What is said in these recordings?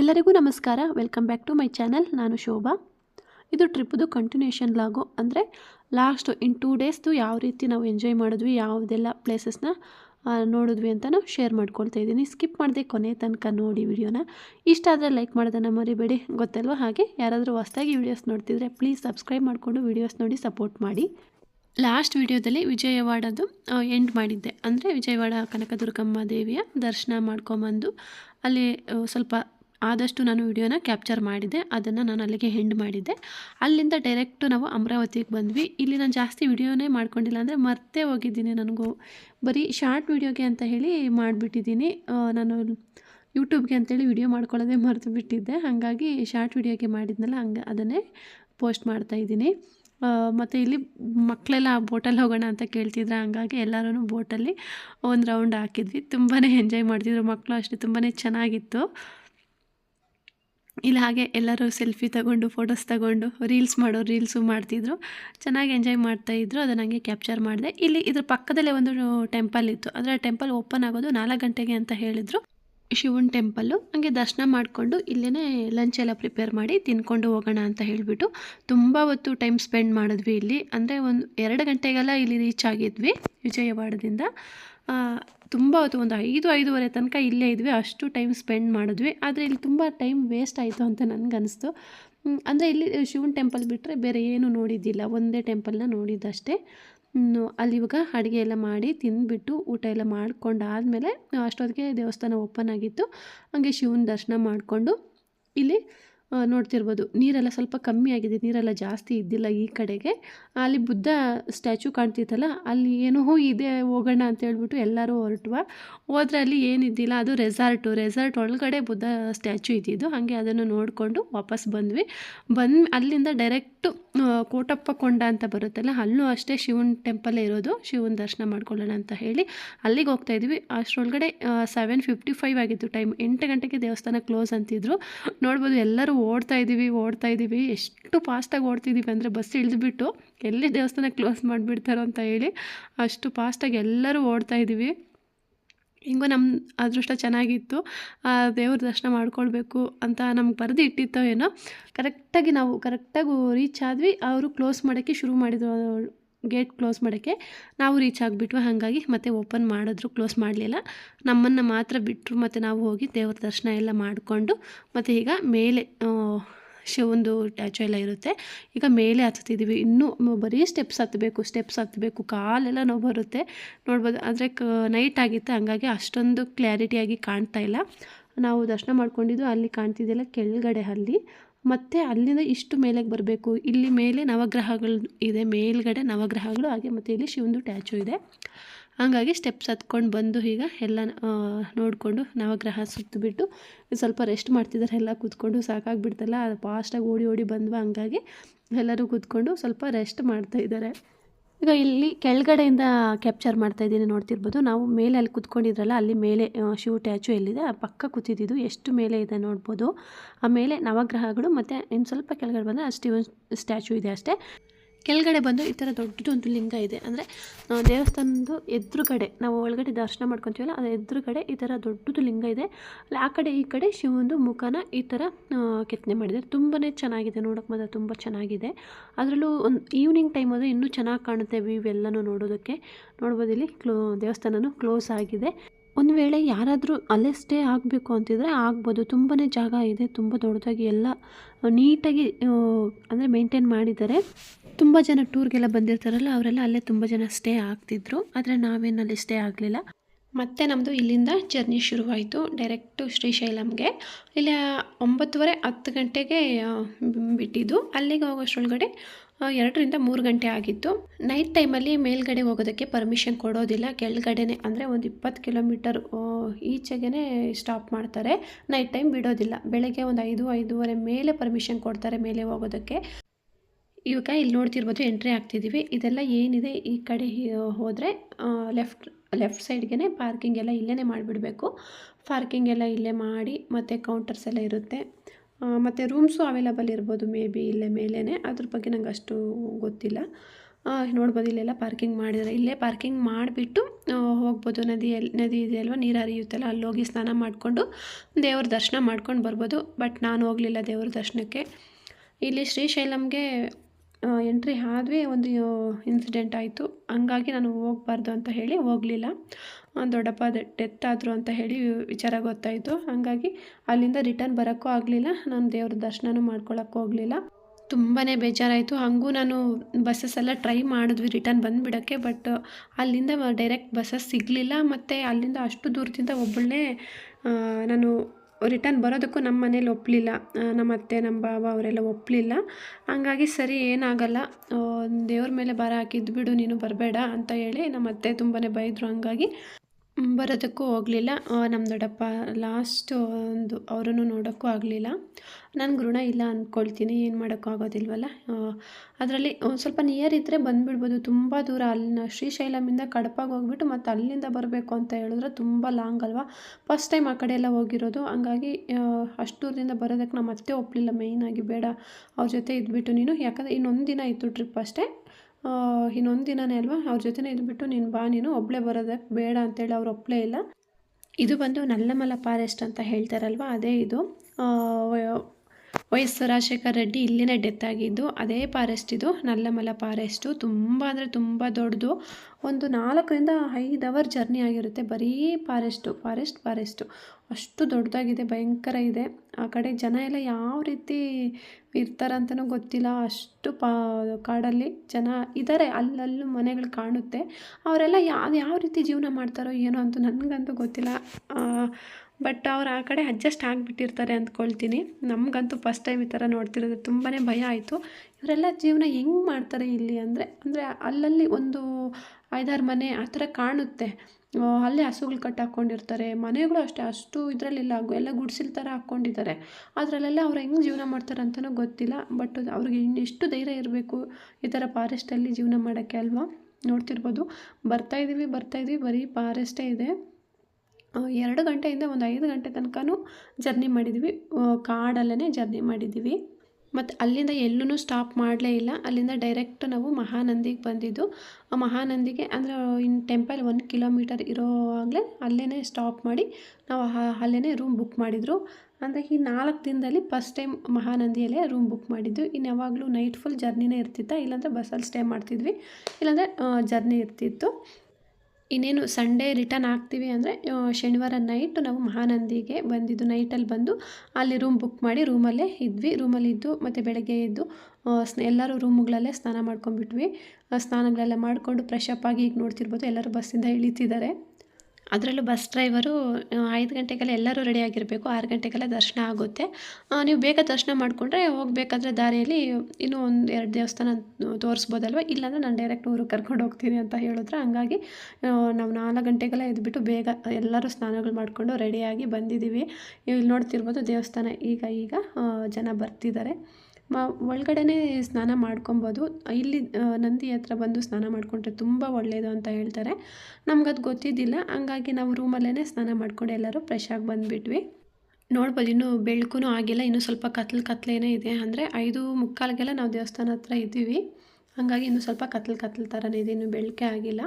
ಎಲ್ಲರಿಗೂ ನಮಸ್ಕಾರ. Welcome back to my channel ನಾನು ಶೋಭಾ. ಇದು ಟ್ರಿಪ್ದು ಕಂಟಿನ್ಯೂಷನ್ ಲಾಗು. ಅಂದರೆ ಲಾಸ್ಟು ಇನ್ ಟೂ ಡೇಸ್ದು ಯಾವ ರೀತಿ ನಾವು ಎಂಜಾಯ್ ಮಾಡಿದ್ವಿ, ಯಾವುದೆಲ್ಲ ಪ್ಲೇಸಸ್ನ ನೋಡಿದ್ವಿ ಅಂತ ನಾವು ಶೇರ್ ಮಾಡ್ಕೊಳ್ತಾ ಇದ್ದೀನಿ. ಸ್ಕಿಪ್ ಮಾಡಿದೆ ಕೊನೆ ತನಕ ನೋಡಿ ವಿಡಿಯೋನ ಇಷ್ಟ ಆದರೆ ಲೈಕ್ ಮಾಡೋದನ್ನು ಮರಿಬೇಡಿ. ಗೊತ್ತಲ್ವ? ಹಾಗೆ ಯಾರಾದರೂ ಹೊಸ್ದಾಗಿ ವೀಡಿಯೋಸ್ ನೋಡ್ತಿದ್ರೆ ಪ್ಲೀಸ್ ಸಬ್ಸ್ಕ್ರೈಬ್ ಮಾಡಿಕೊಂಡು ವೀಡಿಯೋಸ್ ನೋಡಿ ಸಪೋರ್ಟ್ ಮಾಡಿ. ಲಾಸ್ಟ್ ವಿಡಿಯೋದಲ್ಲಿ ವಿಜಯವಾಡದು ಎಂಡ್ ಮಾಡಿದ್ದೆ. ಅಂದರೆ ವಿಜಯವಾಡ ಕನಕದುರ್ಗಮ್ಮ ದೇವಿಯ ದರ್ಶನ ಮಾಡ್ಕೊಂಬಂದು, ಅಲ್ಲಿ ಸ್ವಲ್ಪ ಆದಷ್ಟು ನಾನು ವಿಡಿಯೋನ ಕ್ಯಾಪ್ಚರ್ ಮಾಡಿದೆ, ಅದನ್ನು ನಾನು ಅಲ್ಲಿಗೆ ಹೆಂಡ್ ಮಾಡಿದ್ದೆ ಅಲ್ಲಿಂದ ಡೈರೆಕ್ಟು ನಾವು ಅಮರಾವತಿಗೆ ಬಂದ್ವಿ. ಇಲ್ಲಿ ನಾನು ಜಾಸ್ತಿ ವಿಡಿಯೋನೇ ಮಾಡ್ಕೊಂಡಿಲ್ಲ ಅಂದರೆ ಮರ್ತೇ ಹೋಗಿದ್ದೀನಿ ನನಗೂ. ಬರೀ ಶಾರ್ಟ್ ವಿಡಿಯೋಗೆ ಅಂತ ಹೇಳಿ ಮಾಡಿಬಿಟ್ಟಿದ್ದೀನಿ. ನಾನು ಯೂಟ್ಯೂಬ್ಗೆ ಅಂತೇಳಿ ವಿಡಿಯೋ ಮಾಡ್ಕೊಳ್ಳೋದೇ ಮರೆತು ಬಿಟ್ಟಿದ್ದೆ. ಹಾಗಾಗಿ ಶಾರ್ಟ್ ವಿಡಿಯೋಗೆ ಮಾಡಿದ್ನಲ್ಲ, ಹಂಗೆ ಅದನ್ನೇ ಪೋಸ್ಟ್ ಮಾಡ್ತಾ ಇದ್ದೀನಿ. ಮತ್ತು ಇಲ್ಲಿ ಮಕ್ಕಳೆಲ್ಲ ಬೋಟಲ್ಲಿ ಹೋಗೋಣ ಅಂತ ಕೇಳ್ತಿದ್ರು, ಹಂಗಾಗಿ ಎಲ್ಲರೂ ಬೋಟಲ್ಲಿ ಒಂದು ರೌಂಡ್ ಹಾಕಿದ್ವಿ. ತುಂಬಾ ಎಂಜಾಯ್ ಮಾಡ್ತಿದ್ರು ಮಕ್ಕಳು ಅಷ್ಟೇ ತುಂಬಾ ಚೆನ್ನಾಗಿತ್ತು. ಇಲ್ಲಿ ಹಾಗೆ ಎಲ್ಲರೂ ಸೆಲ್ಫಿ ತಗೊಂಡು ಫೋಟೋಸ್ ತಗೊಂಡು ರೀಲ್ಸ್ ಮಾಡೋ ರೀಲ್ಸು ಮಾಡ್ತಿದ್ರು. ಚೆನ್ನಾಗಿ ಎಂಜಾಯ್ ಮಾಡ್ತಾಯಿದ್ರು ಅದನ್ನು ಹಂಗೆ ಕ್ಯಾಪ್ಚರ್ ಮಾಡಿದೆ. ಇಲ್ಲಿ ಇದ್ರ ಪಕ್ಕದಲ್ಲೇ ಒಂದು ಟೆಂಪಲ್ ಇತ್ತು. ಅದರ ಟೆಂಪಲ್ ಓಪನ್ ಆಗೋದು ನಾಲ್ಕು ಗಂಟೆಗೆ ಅಂತ ಹೇಳಿದರು. ಶಿವನ ಟೆಂಪಲ್ಲು, ಹಂಗೆ ದರ್ಶನ ಮಾಡಿಕೊಂಡು ಇಲ್ಲೇ ಲಂಚ್ ಎಲ್ಲ ಪ್ರಿಪೇರ್ ಮಾಡಿ ತಿನ್ಕೊಂಡು ಹೋಗೋಣ ಅಂತ ಹೇಳಿಬಿಟ್ಟು ತುಂಬ ಹೊತ್ತು ಟೈಮ್ ಸ್ಪೆಂಡ್ ಮಾಡಿದ್ವಿ ಇಲ್ಲಿ. ಅಂದರೆ ಒಂದು ಎರಡು ಗಂಟೆಗೆಲ್ಲ ಇಲ್ಲಿ ರೀಚ್ ಆಗಿದ್ವಿ ವಿಜಯವಾಡದಿಂದ. ತುಂಬ ಹೊತ್ತು ಒಂದು ಐದು, ಐದೂವರೆ ತನಕ ಇಲ್ಲೇ ಇದ್ವಿ. ಅಷ್ಟು ಟೈಮ್ ಸ್ಪೆಂಡ್ ಮಾಡಿದ್ವಿ. ಆದರೆ ಇಲ್ಲಿ ತುಂಬ ಟೈಮ್ ವೇಸ್ಟ್ ಆಯಿತು ಅಂತ ನನಗನ್ನಿಸ್ತು ಅಂದರೆ ಇಲ್ಲಿ ಶಿವನ ಟೆಂಪಲ್ ಬಿಟ್ಟರೆ ಬೇರೆ ಏನು ನೋಡಿದ್ದಿಲ್ಲ. ಒಂದೇ ಟೆಂಪಲ್ನ ನೋಡಿದ್ದಷ್ಟೇ. ಅಲ್ಲಿ ಇವಾಗ ಅಡುಗೆ ಎಲ್ಲ ಮಾಡಿ ತಿಂದುಬಿಟ್ಟು ಊಟ ಎಲ್ಲ ಮಾಡ್ಕೊಂಡಾದಮೇಲೆ ಅಷ್ಟೊತ್ತಿಗೆ ದೇವಸ್ಥಾನ ಓಪನ್ ಆಗಿತ್ತು. ಹಂಗೆ ಶಿವನ ದರ್ಶನ ಮಾಡಿಕೊಂಡು ಇಲ್ಲಿ ನೋಡ್ತಿರ್ಬೋದು, ನೀರೆಲ್ಲ ಸ್ವಲ್ಪ ಕಮ್ಮಿ ಆಗಿದೆ, ನೀರೆಲ್ಲ ಜಾಸ್ತಿ ಇದ್ದಿಲ್ಲ ಈ ಕಡೆಗೆ. ಅಲ್ಲಿ ಬುದ್ಧ ಸ್ಟ್ಯಾಚು ಕಾಣ್ತಿತ್ತಲ್ಲ, ಅಲ್ಲಿ ಏನೋ ಇದೆ, ಹೋಗೋಣ ಅಂತ ಹೇಳ್ಬಿಟ್ಟು ಎಲ್ಲರೂ ಹೊರಟುವ. ಹೋದ್ರೆ ಅಲ್ಲಿ ಏನಿದ್ದಿಲ್ಲ, ಅದು ರೆಸಾರ್ಟು ರೆಸಾರ್ಟ್ ಒಳಗಡೆ ಬುದ್ಧ ಸ್ಟ್ಯಾಚು ಇದ್ದಿದ್ದು. ಹಾಗೆ ಅದನ್ನು ನೋಡಿಕೊಂಡು ವಾಪಸ್ ಬಂದ್ವಿ. ಬಂದು, ಅಲ್ಲಿಂದ ಡೈರೆಕ್ಟು ಕೋಟಪ್ಪ ಕೊಂಡ ಅಂತ ಬರುತ್ತಲ್ಲ, ಅಲ್ಲೂ ಅಷ್ಟೇ ಶಿವನ ಟೆಂಪಲ್ಲೇ ಇರೋದು, ಶಿವನ ದರ್ಶನ ಮಾಡ್ಕೊಳ್ಳೋಣ ಅಂತ ಹೇಳಿ ಅಲ್ಲಿಗೆ ಹೋಗ್ತಾ ಇದ್ವಿ. ಅಷ್ಟರೊಳಗಡೆ ಸೆವೆನ್ ಫಿಫ್ಟಿ ಫೈವ್ ಆಗಿತ್ತು ಟೈಮ್ ಎಂಟು ಗಂಟೆಗೆ ದೇವಸ್ಥಾನ ಕ್ಲೋಸ್ ಅಂತಿದ್ರು. ನೋಡ್ಬೋದು ಎಲ್ಲರೂ ಓಡ್ತಾ ಇದ್ದೀವಿ ಓಡ್ತಾ ಇದ್ದೀವಿ. ಎಷ್ಟು ಫಾಸ್ಟಾಗಿ ಓಡ್ತಿದ್ದೀವಿ ಅಂದರೆ ಬಸ್ ಇಳಿದುಬಿಟ್ಟು ಎಲ್ಲಿ ದೇವಸ್ಥಾನ ಕ್ಲೋಸ್ ಮಾಡಿಬಿಡ್ತಾರೋ ಅಂತ ಹೇಳಿ ಅಷ್ಟು ಫಾಸ್ಟಾಗಿ ಎಲ್ಲರೂ ಓಡ್ತಾ ಇದ್ದೀವಿ. ಹಿಂಗೋ ನಮ್ಮ ಅದೃಷ್ಟ ಚೆನ್ನಾಗಿತ್ತು ದೇವ್ರ ದರ್ಶನ ಮಾಡ್ಕೊಳ್ಬೇಕು ಅಂತ ನಮ್ಗೆ ಬರೆದು ಇಟ್ಟಿತ್ತೋ ಏನೋ, ಕರೆಕ್ಟಾಗಿ ನಾವು ಕರೆಕ್ಟಾಗಿ ರೀಚ್ ಆದ್ವಿ. ಅವರು ಕ್ಲೋಸ್ ಮಾಡೋಕ್ಕೆ ಶುರು ಮಾಡಿದ್ರು ಗೇಟ್ ಕ್ಲೋಸ್ ಮಾಡೋಕ್ಕೆ. ನಾವು ರೀಚ್ ಆಗಿಬಿಟ್ವಿ, ಹಾಗಾಗಿ ಮತ್ತೆ ಓಪನ್ ಮಾಡಿದ್ರು ಕ್ಲೋಸ್ ಮಾಡಲಿಲ್ಲ. ನಮ್ಮನ್ನು ಮಾತ್ರ ಬಿಟ್ಟರು ಮತ್ತು ನಾವು ಹೋಗಿ ದೇವ್ರ ದರ್ಶನ ಎಲ್ಲ ಮಾಡಿಕೊಂಡು, ಮತ್ತು ಈಗ ಮೇಲೆ ಶಿವಂದು ಟ್ಯಾಚು ಎಲ್ಲ ಇರುತ್ತೆ. ಈಗ ಮೇಲೆ ಹತ್ತುತ್ತಿದ್ದೀವಿ. ಇನ್ನೂ ಬರೀ ಸ್ಟೆಪ್ಸ್ ಹತ್ತಬೇಕು ಸ್ಟೆಪ್ಸ್ ಹತ್ತಬೇಕು. ಕಾಲೆಲ್ಲ ನೋವು ಬರುತ್ತೆ. ನೋಡ್ಬೋದು. ಆದರೆ ಕ ನೈಟ್ ಆಗಿತ್ತು. ಹಂಗಾಗಿ ಅಷ್ಟೊಂದು ಕ್ಲಾರಿಟಿಯಾಗಿ ಕಾಣ್ತಾ ಇಲ್ಲ. ನಾವು ದರ್ಶನ ಮಾಡ್ಕೊಂಡಿದ್ದು ಅಲ್ಲಿ ಕಾಣ್ತಿದ್ದೆಲ್ಲ ಕೆಳಗಡೆ ಅಲ್ಲಿ. ಮತ್ತು ಅಲ್ಲಿಂದ ಇಷ್ಟು ಮೇಲೆಗೆ ಬರಬೇಕು. ಇಲ್ಲಿ ಮೇಲೆ ನವಗ್ರಹಗಳು ಇದೆ. ಮೇಲ್ಗಡೆ ನವಗ್ರಹಗಳು. ಹಾಗೆ ಮತ್ತು ಇಲ್ಲಿ ಶಿವಂದು ಟ್ಯಾಚು ಇದೆ. ಹಾಗಾಗಿ ಸ್ಟೆಪ್ಸ್ ಹತ್ಕೊಂಡು ಬಂದು ಈಗ ಎಲ್ಲ ನೋಡಿಕೊಂಡು ನವಗ್ರಹ ಸುತ್ತಿಬಿಟ್ಟು ಸ್ವಲ್ಪ ರೆಸ್ಟ್ ಮಾಡ್ತಿದ್ದಾರೆ ಎಲ್ಲ ಕೂತ್ಕೊಂಡು ಸಾಕಾಗ್ಬಿಡ್ತಲ್ಲ. ಫಾಸ್ಟಾಗಿ ಓಡಿ ಓಡಿ ಬಂದ್ವ. ಹಂಗಾಗಿ ಎಲ್ಲರೂ ಕೂತ್ಕೊಂಡು ಸ್ವಲ್ಪ ರೆಸ್ಟ್ ಮಾಡ್ತಾ ಇದ್ದಾರೆ ಈಗ ಇಲ್ಲಿ ಕೆಳಗಡೆಯಿಂದ ಕ್ಯಾಪ್ಚರ್ ಮಾಡ್ತಾ ಇದ್ದೀನಿ ನೋಡ್ತಿರ್ಬೋದು. ನಾವು ಮೇಲೆ ಅಲ್ಲಿ ಕೂತ್ಕೊಂಡಿದ್ರಲ್ಲ, ಅಲ್ಲಿ ಮೇಲೆ ಶಿವ ಟ್ಯಾಚು ಎಲ್ಲಿದೆ? ಆ ಪಕ್ಕ ಕೂತಿದ್ದು. ಎಷ್ಟು ಮೇಲೆ ಇದೆ ನೋಡ್ಬೋದು. ಆ ಮೇಲೆ ನವಗ್ರಹಗಳು ಮತ್ತು ಇನ್ನು ಸ್ವಲ್ಪ ಕೆಳಗಡೆ ಬಂದರೆ ಆ ಸ್ಟ್ಯಾಚು ಇದೆ ಅಷ್ಟೇ. ಕೆಳಗಡೆ ಬಂದು ಈ ಥರ ದೊಡ್ಡದೊಂದು ಲಿಂಗ ಇದೆ. ಅಂದರೆ ದೇವಸ್ಥಾನದ ಎದುರುಗಡೆ, ನಾವು ಒಳಗಡೆ ದರ್ಶನ ಮಾಡ್ಕೊತೀವಲ್ಲ ಅದರ ಎದುರುಗಡೆ ಈ ಥರ ದೊಡ್ಡದು ಲಿಂಗ ಇದೆ. ಅಲ್ಲಿ, ಆ ಕಡೆ ಈ ಕಡೆ ಶಿವಂದು ಮುಖನ ಈ ಥರ ಕೆತ್ತನೆ ಮಾಡಿದ್ದಾರೆ. ತುಂಬಾ ಚೆನ್ನಾಗಿದೆ, ನೋಡೋಕೆ ಮಾತ್ರ ತುಂಬ ಚೆನ್ನಾಗಿದೆ. ಅದರಲ್ಲೂ ಒಂದು ಈವ್ನಿಂಗ್ ಟೈಮ್ ಅದು ಇನ್ನೂ ಚೆನ್ನಾಗಿ ಕಾಣುತ್ತೆ ವ್ಯೂ ಎಲ್ಲನೂ ನೋಡೋದಕ್ಕೆ. ನೋಡ್ಬೋದು ಇಲ್ಲಿ ಕ್ಲೋ, ದೇವಸ್ಥಾನನೂ ಕ್ಲೋಸ್ ಆಗಿದೆ. ಒಂದು ವೇಳೆ ಯಾರಾದರೂ ಅಲ್ಲೇ ಸ್ಟೇ ಆಗಬೇಕು ಅಂತಿದ್ರೆ ಆಗ್ಬೋದು. ತುಂಬಾ ಜಾಗ ಇದೆ, ತುಂಬ ದೊಡ್ಡದಾಗಿ ಎಲ್ಲ ನೀಟಾಗಿ ಅಂದರೆ ಮೇಂಟೈನ್ ಮಾಡಿದ್ದಾರೆ. ತುಂಬ ಜನ ಟೂರ್ಗೆಲ್ಲ ಬಂದಿರ್ತಾರಲ್ಲ, ಅವರೆಲ್ಲ ಅಲ್ಲೇ ತುಂಬ ಜನ ಸ್ಟೇ ಆಗ್ತಿದ್ರು. ಆದರೆ ನಾವೇನು ಅಲ್ಲಿ ಸ್ಟೇ ಆಗಲಿಲ್ಲ. ಮತ್ತೆ ನಮ್ಮದು ಇಲ್ಲಿಂದ ಜರ್ನಿ ಶುರುವಾಯಿತು ಡೈರೆಕ್ಟು ಶ್ರೀಶೈಲಂಗೆ. ಇಲ್ಲಿ ಒಂಬತ್ತುವರೆ ಹತ್ತು ಗಂಟೆಗೆ ಬಿಟ್ಟಿದ್ದು. ಅಲ್ಲಿಗೆ ಹೋಗೋಷ್ಟರೊಳಗಡೆ ಎರಡರಿಂದ ಮೂರು ಗಂಟೆ ಆಗಿತ್ತು. ನೈಟ್ ಟೈಮಲ್ಲಿ ಮೇಲ್ಗಡೆ ಹೋಗೋದಕ್ಕೆ ಪರ್ಮಿಷನ್ ಕೊಡೋದಿಲ್ಲ. ಕೆಳಗಡೆನೆ ಅಂದರೆ ಒಂದು ಇಪ್ಪತ್ತು ಕಿಲೋಮೀಟರ್ ಈಚೆಗೆ ಸ್ಟಾಪ್ ಮಾಡ್ತಾರೆ. ನೈಟ್ ಟೈಮ್ ಬಿಡೋದಿಲ್ಲ. ಬೆಳಗ್ಗೆ ಒಂದು ಐದು, ಐದೂವರೆ ಮೇಲೆ ಪರ್ಮಿಷನ್ ಕೊಡ್ತಾರೆ, ಮೇಲೆ ಹೋಗೋದಕ್ಕೆ. ಇವಾಗ ಇಲ್ಲಿ ನೋಡ್ತಿರ್ಬೋದು ಎಂಟ್ರಿ ಆಗ್ತಿದ್ದೀವಿ ಇದೆಲ್ಲ ಏನಿದೆ? ಈ ಕಡೆ ಹೋದರೆ ಲೆಫ್ಟ್ ಲೆಫ್ಟ್ ಸೈಡ್ಗೆ ಪಾರ್ಕಿಂಗ್ ಎಲ್ಲ ಇಲ್ಲೇ ಮಾಡಿಬಿಡಬೇಕು. ಪಾರ್ಕಿಂಗ್ ಎಲ್ಲ ಇಲ್ಲೇ ಮಾಡಿ, ಮತ್ತು ಕೌಂಟರ್ಸ್ ಎಲ್ಲ ಇರುತ್ತೆ. ಮತ್ತು ರೂಮ್ಸು ಅವೈಲಬಲ್ ಇರ್ಬೋದು ಮೇ ಬಿ ಇಲ್ಲೇ ಮೇಲೇ ಅದ್ರ ಬಗ್ಗೆ ನಂಗೆ ಅಷ್ಟು ಗೊತ್ತಿಲ್ಲ. ನೋಡ್ಬೋದು ಇಲ್ಲೆಲ್ಲ ಪಾರ್ಕಿಂಗ್ ಮಾಡಿದರೆ. ಇಲ್ಲೇ ಪಾರ್ಕಿಂಗ್ ಮಾಡಿಬಿಟ್ಟು ಹೋಗ್ಬೋದು. ನದಿಯಲ್ಲಿ ನದಿ ಇದೆ ಅಲ್ವಾ? ನೀರು ಹರಿಯುತ್ತಲ್ಲ, ಅಲ್ಲೋಗಿ ಸ್ನಾನ ಮಾಡಿಕೊಂಡು ದೇವ್ರ ದರ್ಶನ ಮಾಡ್ಕೊಂಡು ಬರ್ಬೋದು. ಬಟ್ ನಾನು ಹೋಗಲಿಲ್ಲ ದೇವ್ರ ದರ್ಶನಕ್ಕೆ. ಇಲ್ಲಿ ಶ್ರೀಶೈಲಂಗೆ ಎಂಟ್ರಿ ಆದ್ವಿ ಒಂದು ಇನ್ಸಿಡೆಂಟ್ ಆಯಿತು. ಹಂಗಾಗಿ ನಾನು ಹೋಗ್ಬಾರ್ದು ಅಂತ ಹೇಳಿ ಹೋಗಲಿಲ್ಲ. ದೊಡ್ಡಪ್ಪ ಡೆತ್ ಆದರು ಅಂತ ಹೇಳಿ ವಿಚಾರ ಗೊತ್ತಾಯಿತು. ಹಾಗಾಗಿ ಅಲ್ಲಿಂದ ರಿಟರ್ನ್ ಬರೋಕ್ಕೂ ಆಗಲಿಲ್ಲ. ನಾನು ದೇವ್ರ ದರ್ಶನನೂ ಮಾಡ್ಕೊಳಕ್ಕೆ ಹೋಗಲಿಲ್ಲ. ತುಂಬಾ ಬೇಜಾರಾಯಿತು. ಹಾಗೂ ನಾನು ಬಸ್ಸಸ್ ಎಲ್ಲ ಟ್ರೈ ಮಾಡಿದ್ವಿ ರಿಟರ್ನ್ ಬಂದುಬಿಡೋಕ್ಕೆ ಬಟ್ ಅಲ್ಲಿಂದ ಡೈರೆಕ್ಟ್ ಬಸ್ಸಸ್ ಸಿಗಲಿಲ್ಲ. ಮತ್ತು ಅಲ್ಲಿಂದ ಅಷ್ಟು ದೂರದಿಂದ ಒಬ್ಬಳನ್ನೇ ನಾನು ರಿಟರ್ನ್ ಬರೋದಕ್ಕೂ ನಮ್ಮ ಮನೇಲಿ ಒಪ್ಪಲಿಲ್ಲ ನಮ್ಮ ಅತ್ತೆ, ನಮ್ಮ ಬಾಬ ಅವರೆಲ್ಲ ಒಪ್ಪಲಿಲ್ಲ ಹಂಗಾಗಿ ಸರಿ, ಏನಾಗಲ್ಲ. ದೇವ್ರ ಮೇಲೆ ಭಾರ ಹಾಕಿದ್ದು ಬಿಡು, ನೀನು ಬರಬೇಡ ಅಂತ ಹೇಳಿ ನಮ್ಮ ಅತ್ತೆ ತುಂಬಾ ಬೈದರು. ಹಂಗಾಗಿ ಬರೋದಕ್ಕೂ ಹೋಗಲಿಲ್ಲ. ನಮ್ಮ ದೊಡ್ಡಪ್ಪ ಲಾಸ್ಟ್ ಒಂದು ಅವರನ್ನು ನೋಡೋಕ್ಕೂ ಆಗಲಿಲ್ಲ. ನನಗೆ ಋಣ ಇಲ್ಲ ಅಂದ್ಕೊಳ್ತೀನಿ ಏನು ಮಾಡೋಕ್ಕೂ ಆಗೋದಿಲ್ವಲ್ಲ? ಅದರಲ್ಲಿ ಒಂದು ಸ್ವಲ್ಪ ನಿಯರ್ ಇದ್ದರೆ ಬಂದುಬಿಡ್ಬೋದು. ತುಂಬ ದೂರ, ಅಲ್ಲಿನ ಶ್ರೀಶೈಲಮಿಂದ ಕಡಪಾಗಿ ಹೋಗ್ಬಿಟ್ಟು ಮತ್ತು ಅಲ್ಲಿಂದ ಬರಬೇಕು ಅಂತ ಹೇಳಿದ್ರೆ ತುಂಬ ಲಾಂಗ್ ಅಲ್ವಾ? ಫಸ್ಟ್ ಟೈಮ್ ಆ ಕಡೆ ಎಲ್ಲ ಹೋಗಿರೋದು. ಹಂಗಾಗಿ ಅಷ್ಟು ದೂರದಿಂದ ಬರೋದಕ್ಕೆ ನಮ್ಮ ಅತ್ತೆ ಒಪ್ಪಲಿಲ್ಲ ಮೇಯ್ನಾಗಿ ಬೇಡ. ಅವ್ರ ಜೊತೆ ಇದ್ಬಿಟ್ಟು ನೀನು. ಯಾಕಂದರೆ ಇನ್ನೊಂದು ದಿನ ಇತ್ತು ಟ್ರಿಪ್ ಅಷ್ಟೇ. ಇನ್ನೊಂದು ದಿನನೇ ಅಲ್ವಾ? ಅವ್ರ ಜೊತೆನೇ ಇದ್ಬಿಟ್ಟು ನೀನು ಬಾ, ನೀನು ಒಬ್ಬಳೇ ಬರೋದಕ್ಕೆ ಬೇಡ ಅಂತೇಳಿ ಅವ್ರು ಒಪ್ಪಲೇ ಇಲ್ಲ. ಇದು ಬಂದು ನಲ್ಲಮಲ ಫಾರೆಸ್ಟ್ ಅಂತ ಹೇಳ್ತಾರಲ್ವ? ಅದೇ ಇದು. ಆ, ವಯ- ವೈ ಎಸ್ ರಾಜಶೇಖರ್ ರೆಡ್ಡಿ ಇಲ್ಲಿನೇ ಡೆತ್ ಆಗಿದ್ದು ಅದೇ ಫಾರೆಸ್ಟ್ ಇದು ನಲ್ಲಮಲ ಫಾರೆಸ್ಟು ತುಂಬ ಅಂದರೆ ತುಂಬ ದೊಡ್ಡದು. ಒಂದು ನಾಲ್ಕರಿಂದ ಐದು ಅವರ್ ಜರ್ನಿ ಆಗಿರುತ್ತೆ ಬರೀ ಫಾರೆಸ್ಟು ಫಾರೆಸ್ಟ್ ಫಾರೆಸ್ಟು ಅಷ್ಟು ದೊಡ್ಡದಾಗಿದೆ ಭಯಂಕರ ಇದೆ. ಆ ಕಡೆ ಜನ ಎಲ್ಲ ಯಾವ ರೀತಿ ಇರ್ತಾರಂತನೂ ಗೊತ್ತಿಲ್ಲ. ಅಷ್ಟು ಪಾ ಕಾಡಲ್ಲಿ ಜನ ಇದ್ದಾರೆ ಅಲ್ಲಲ್ಲೂ ಮನೆಗಳು ಕಾಣುತ್ತೆ. ಅವರೆಲ್ಲ ಯಾವ ಯಾವ ರೀತಿ ಜೀವನ ಮಾಡ್ತಾರೋ ಏನೋ ಅಂತೂ ನನಗಂತೂ ಗೊತ್ತಿಲ್ಲ. ಬಟ್ ಅವ್ರು ಆ ಕಡೆ ಅಡ್ಜಸ್ಟ್ ಆಗಿಬಿಟ್ಟಿರ್ತಾರೆ ಅಂದ್ಕೊಳ್ತೀನಿ. ನಮಗಂತೂ ಫಸ್ಟ್ ಟೈಮ್ ಈ ಥರ ನೋಡ್ತಿರೋದು ತುಂಬಾ ಭಯ ಆಯಿತು. ಇವರೆಲ್ಲ ಜೀವನ ಹೆಂಗೆ ಮಾಡ್ತಾರೆ ಇಲ್ಲಿ ಅಂದರೆ ಅಂದರೆ ಅಲ್ಲಲ್ಲಿ ಒಂದು ಐದಾರು ಮನೆ ಆ ಥರ ಕಾಣುತ್ತೆ. ಅಲ್ಲೇ ಹಸುಗಳು ಕಟ್ಟಾಕ್ಕೊಂಡಿರ್ತಾರೆ ಮನೆಗಳು ಅಷ್ಟೇ, ಅಷ್ಟು ಇದರಲ್ಲಿಲ್ಲ ಎಲ್ಲ ಗುಡಿಸಿಲ್ ಥರ ಹಾಕ್ಕೊಂಡಿದ್ದಾರೆ ಅದರಲ್ಲೆಲ್ಲ ಅವ್ರು ಹೆಂಗೆ ಜೀವನ ಮಾಡ್ತಾರೆ ಅಂತಲೂ ಗೊತ್ತಿಲ್ಲ, ಬಟ್ ಅವ್ರಿಗೆ ಇನ್ನೆಷ್ಟು ಧೈರ್ಯ ಇರಬೇಕು ಈ ಥರ ಫಾರೆಸ್ಟಲ್ಲಿ ಜೀವನ ಮಾಡೋಕ್ಕೆ ಅಲ್ವಾ? ನೋಡ್ತಿರ್ಬೋದು. ಬರ್ತಾಯಿದ್ದೀವಿ ಬರ್ತಾಯಿದ್ದೀವಿ ಬರೀ ಫಾರೆಸ್ಟೇ ಇದೆ. ಎರಡು ಗಂಟೆಯಿಂದ ಒಂದು ಐದು ಗಂಟೆ ತನಕನೂ ಜರ್ನಿ ಮಾಡಿದ್ವಿ. ಕಾಡಲ್ಲೇ ಜರ್ನಿ ಮಾಡಿದ್ದೀವಿ ಮತ್ತು ಅಲ್ಲಿಂದ ಎಲ್ಲೂ ಸ್ಟಾಪ್ ಮಾಡಲೇ ಇಲ್ಲ. ಅಲ್ಲಿಂದ ಡೈರೆಕ್ಟ್ ನಾವು ಮಹಾನಂದಿಗೆ ಬಂದಿದ್ದು. ಆ ಮಹಾನಂದಿಗೆ ಅಂದರೆ ಇನ್ನು ಟೆಂಪಲ್ ಒಂದು ಕಿಲೋಮೀಟರ್ ಇರೋವಾಗಲೇ ಅಲ್ಲೇ ಸ್ಟಾಪ್ ಮಾಡಿ ನಾವು ಅಲ್ಲೇ ರೂಮ್ ಬುಕ್ ಮಾಡಿದರು. ಅಂದರೆ, ಈ ನಾಲ್ಕು ದಿನದಲ್ಲಿ ಫಸ್ಟ್ ಟೈಮ್ ಮಹಾನಂದಿಯಲ್ಲೇ ರೂಮ್ ಬುಕ್ ಮಾಡಿದ್ದು. ಇನ್ನು ಯಾವಾಗಲೂ ನೈಟ್ ಫುಲ್ ಜರ್ನಿನೇ ಇರ್ತಿತ್ತ? ಇಲ್ಲಾಂದರೆ ಬಸ್ಸಲ್ಲಿ ಸ್ಟೇ ಮಾಡ್ತಿದ್ವಿ. ಇಲ್ಲಾಂದರೆ ಜರ್ನಿ ಇರ್ತಿತ್ತು. ಇನ್ನೇನು ಸಂಡೇ ರಿಟರ್ನ್ ಆಗ್ತೀವಿ ಅಂದರೆ ಶನಿವಾರ ನೈಟ್ ನಾವು ಮಹಾನಂದಿಗೆ ಬಂದಿದ್ದು ನೈಟಲ್ಲಿ ಬಂದು ಅಲ್ಲಿ ರೂಮ್ ಬುಕ್ ಮಾಡಿ ರೂಮಲ್ಲೇ ಇದ್ವಿ. ರೂಮಲ್ಲಿ ಇದ್ದು, ಮತ್ತು ಬೆಳಗ್ಗೆ ಎದ್ದು ಸ್ನ, ಎಲ್ಲರೂ ರೂಮ್ಗಳಲ್ಲೇ ಸ್ನಾನ ಮಾಡ್ಕೊಂಡ್ಬಿಟ್ವಿ. ಸ್ನಾನಗಳೆಲ್ಲ ಮಾಡಿಕೊಂಡು ಫ್ರೆಶ್ ಅಪ್ ಆಗಿ ಈಗ ನೋಡ್ತಿರ್ಬೋದು, ಎಲ್ಲರೂ ಬಸ್ಸಿಂದ ಇಳಿತಿದ್ದಾರೆ. ಅದರಲ್ಲೂ ಬಸ್ ಡ್ರೈವರು ಐದು ಗಂಟೆಗೆಲ್ಲ ಎಲ್ಲರೂ ರೆಡಿ ಆಗಿರಬೇಕು. ಆರು ಗಂಟೆಗೆಲ್ಲ ದರ್ಶನ ಆಗುತ್ತೆ. ನೀವು ಬೇಗ ದರ್ಶನ ಮಾಡಿಕೊಂಡ್ರೆ ಹೋಗಬೇಕಾದ್ರೆ ದಾರಿಯಲ್ಲಿ ಇನ್ನೂ ಒಂದು ಎರಡು ದೇವಸ್ಥಾನ ತೋರಿಸ್ಬೋದಲ್ವ? ಇಲ್ಲಾಂದರೆ ನಾನು ಡೈರೆಕ್ಟ್ ಊರಿಗೆ ಕರ್ಕೊಂಡು ಹೋಗ್ತೀನಿ ಅಂತ ಹೇಳಿದ್ರೆ ಹಂಗಾಗಿ ನಾವು ನಾಲ್ಕು ಗಂಟೆಗೆಲ್ಲ ಎದ್ದುಬಿಟ್ಟು ಬೇಗ ಎಲ್ಲರೂ ಸ್ನಾನಗಳು ಮಾಡಿಕೊಂಡು ರೆಡಿಯಾಗಿ ಬಂದಿದ್ದೀವಿ. ಇಲ್ಲಿ ನೋಡ್ತಿರ್ಬೋದು ದೇವಸ್ಥಾನ ಈಗ ಈಗ ಜನ ಬರ್ತಿದ್ದಾರೆ. ಮ ಒಳಗಡೆ ಸ್ನಾನ ಮಾಡ್ಕೊಬೋದು. ಇಲ್ಲಿ ನಂದಿ ಹತ್ರ ಬಂದು ಸ್ನಾನ ಮಾಡಿಕೊಂಡ್ರೆ ತುಂಬ ಒಳ್ಳೆಯದು ಅಂತ ಹೇಳ್ತಾರೆ. ನಮ್ಗದು ಗೊತ್ತಿದ್ದಿಲ್ಲ. ಹಂಗಾಗಿ ನಾವು ರೂಮಲ್ಲೇ ಸ್ನಾನ ಮಾಡ್ಕೊಂಡು ಎಲ್ಲರೂ ಫ್ರೆಶ್ ಆಗಿ ಬಂದುಬಿಟ್ವಿ. ನೋಡ್ಬೋದು, ಇನ್ನೂ ಬೆಳಕು ಆಗಿಲ್ಲ. ಇನ್ನೂ ಸ್ವಲ್ಪ ಕತ್ಲು ಕತ್ಲೇನೇ ಇದೆ. ಅಂದರೆ ಐದು ಮುಕ್ಕಾಲಿಗೆಲ್ಲ ನಾವು ದೇವಸ್ಥಾನ ಹತ್ರ ಇದ್ದೀವಿ. ಹಾಗಾಗಿ ಇನ್ನೂ ಸ್ವಲ್ಪ ಕತ್ಲು ಕತ್ಲು ಥರನೇ ಇದೆ. ಇನ್ನೂ ಬೆಳಕೆ ಆಗಿಲ್ಲ.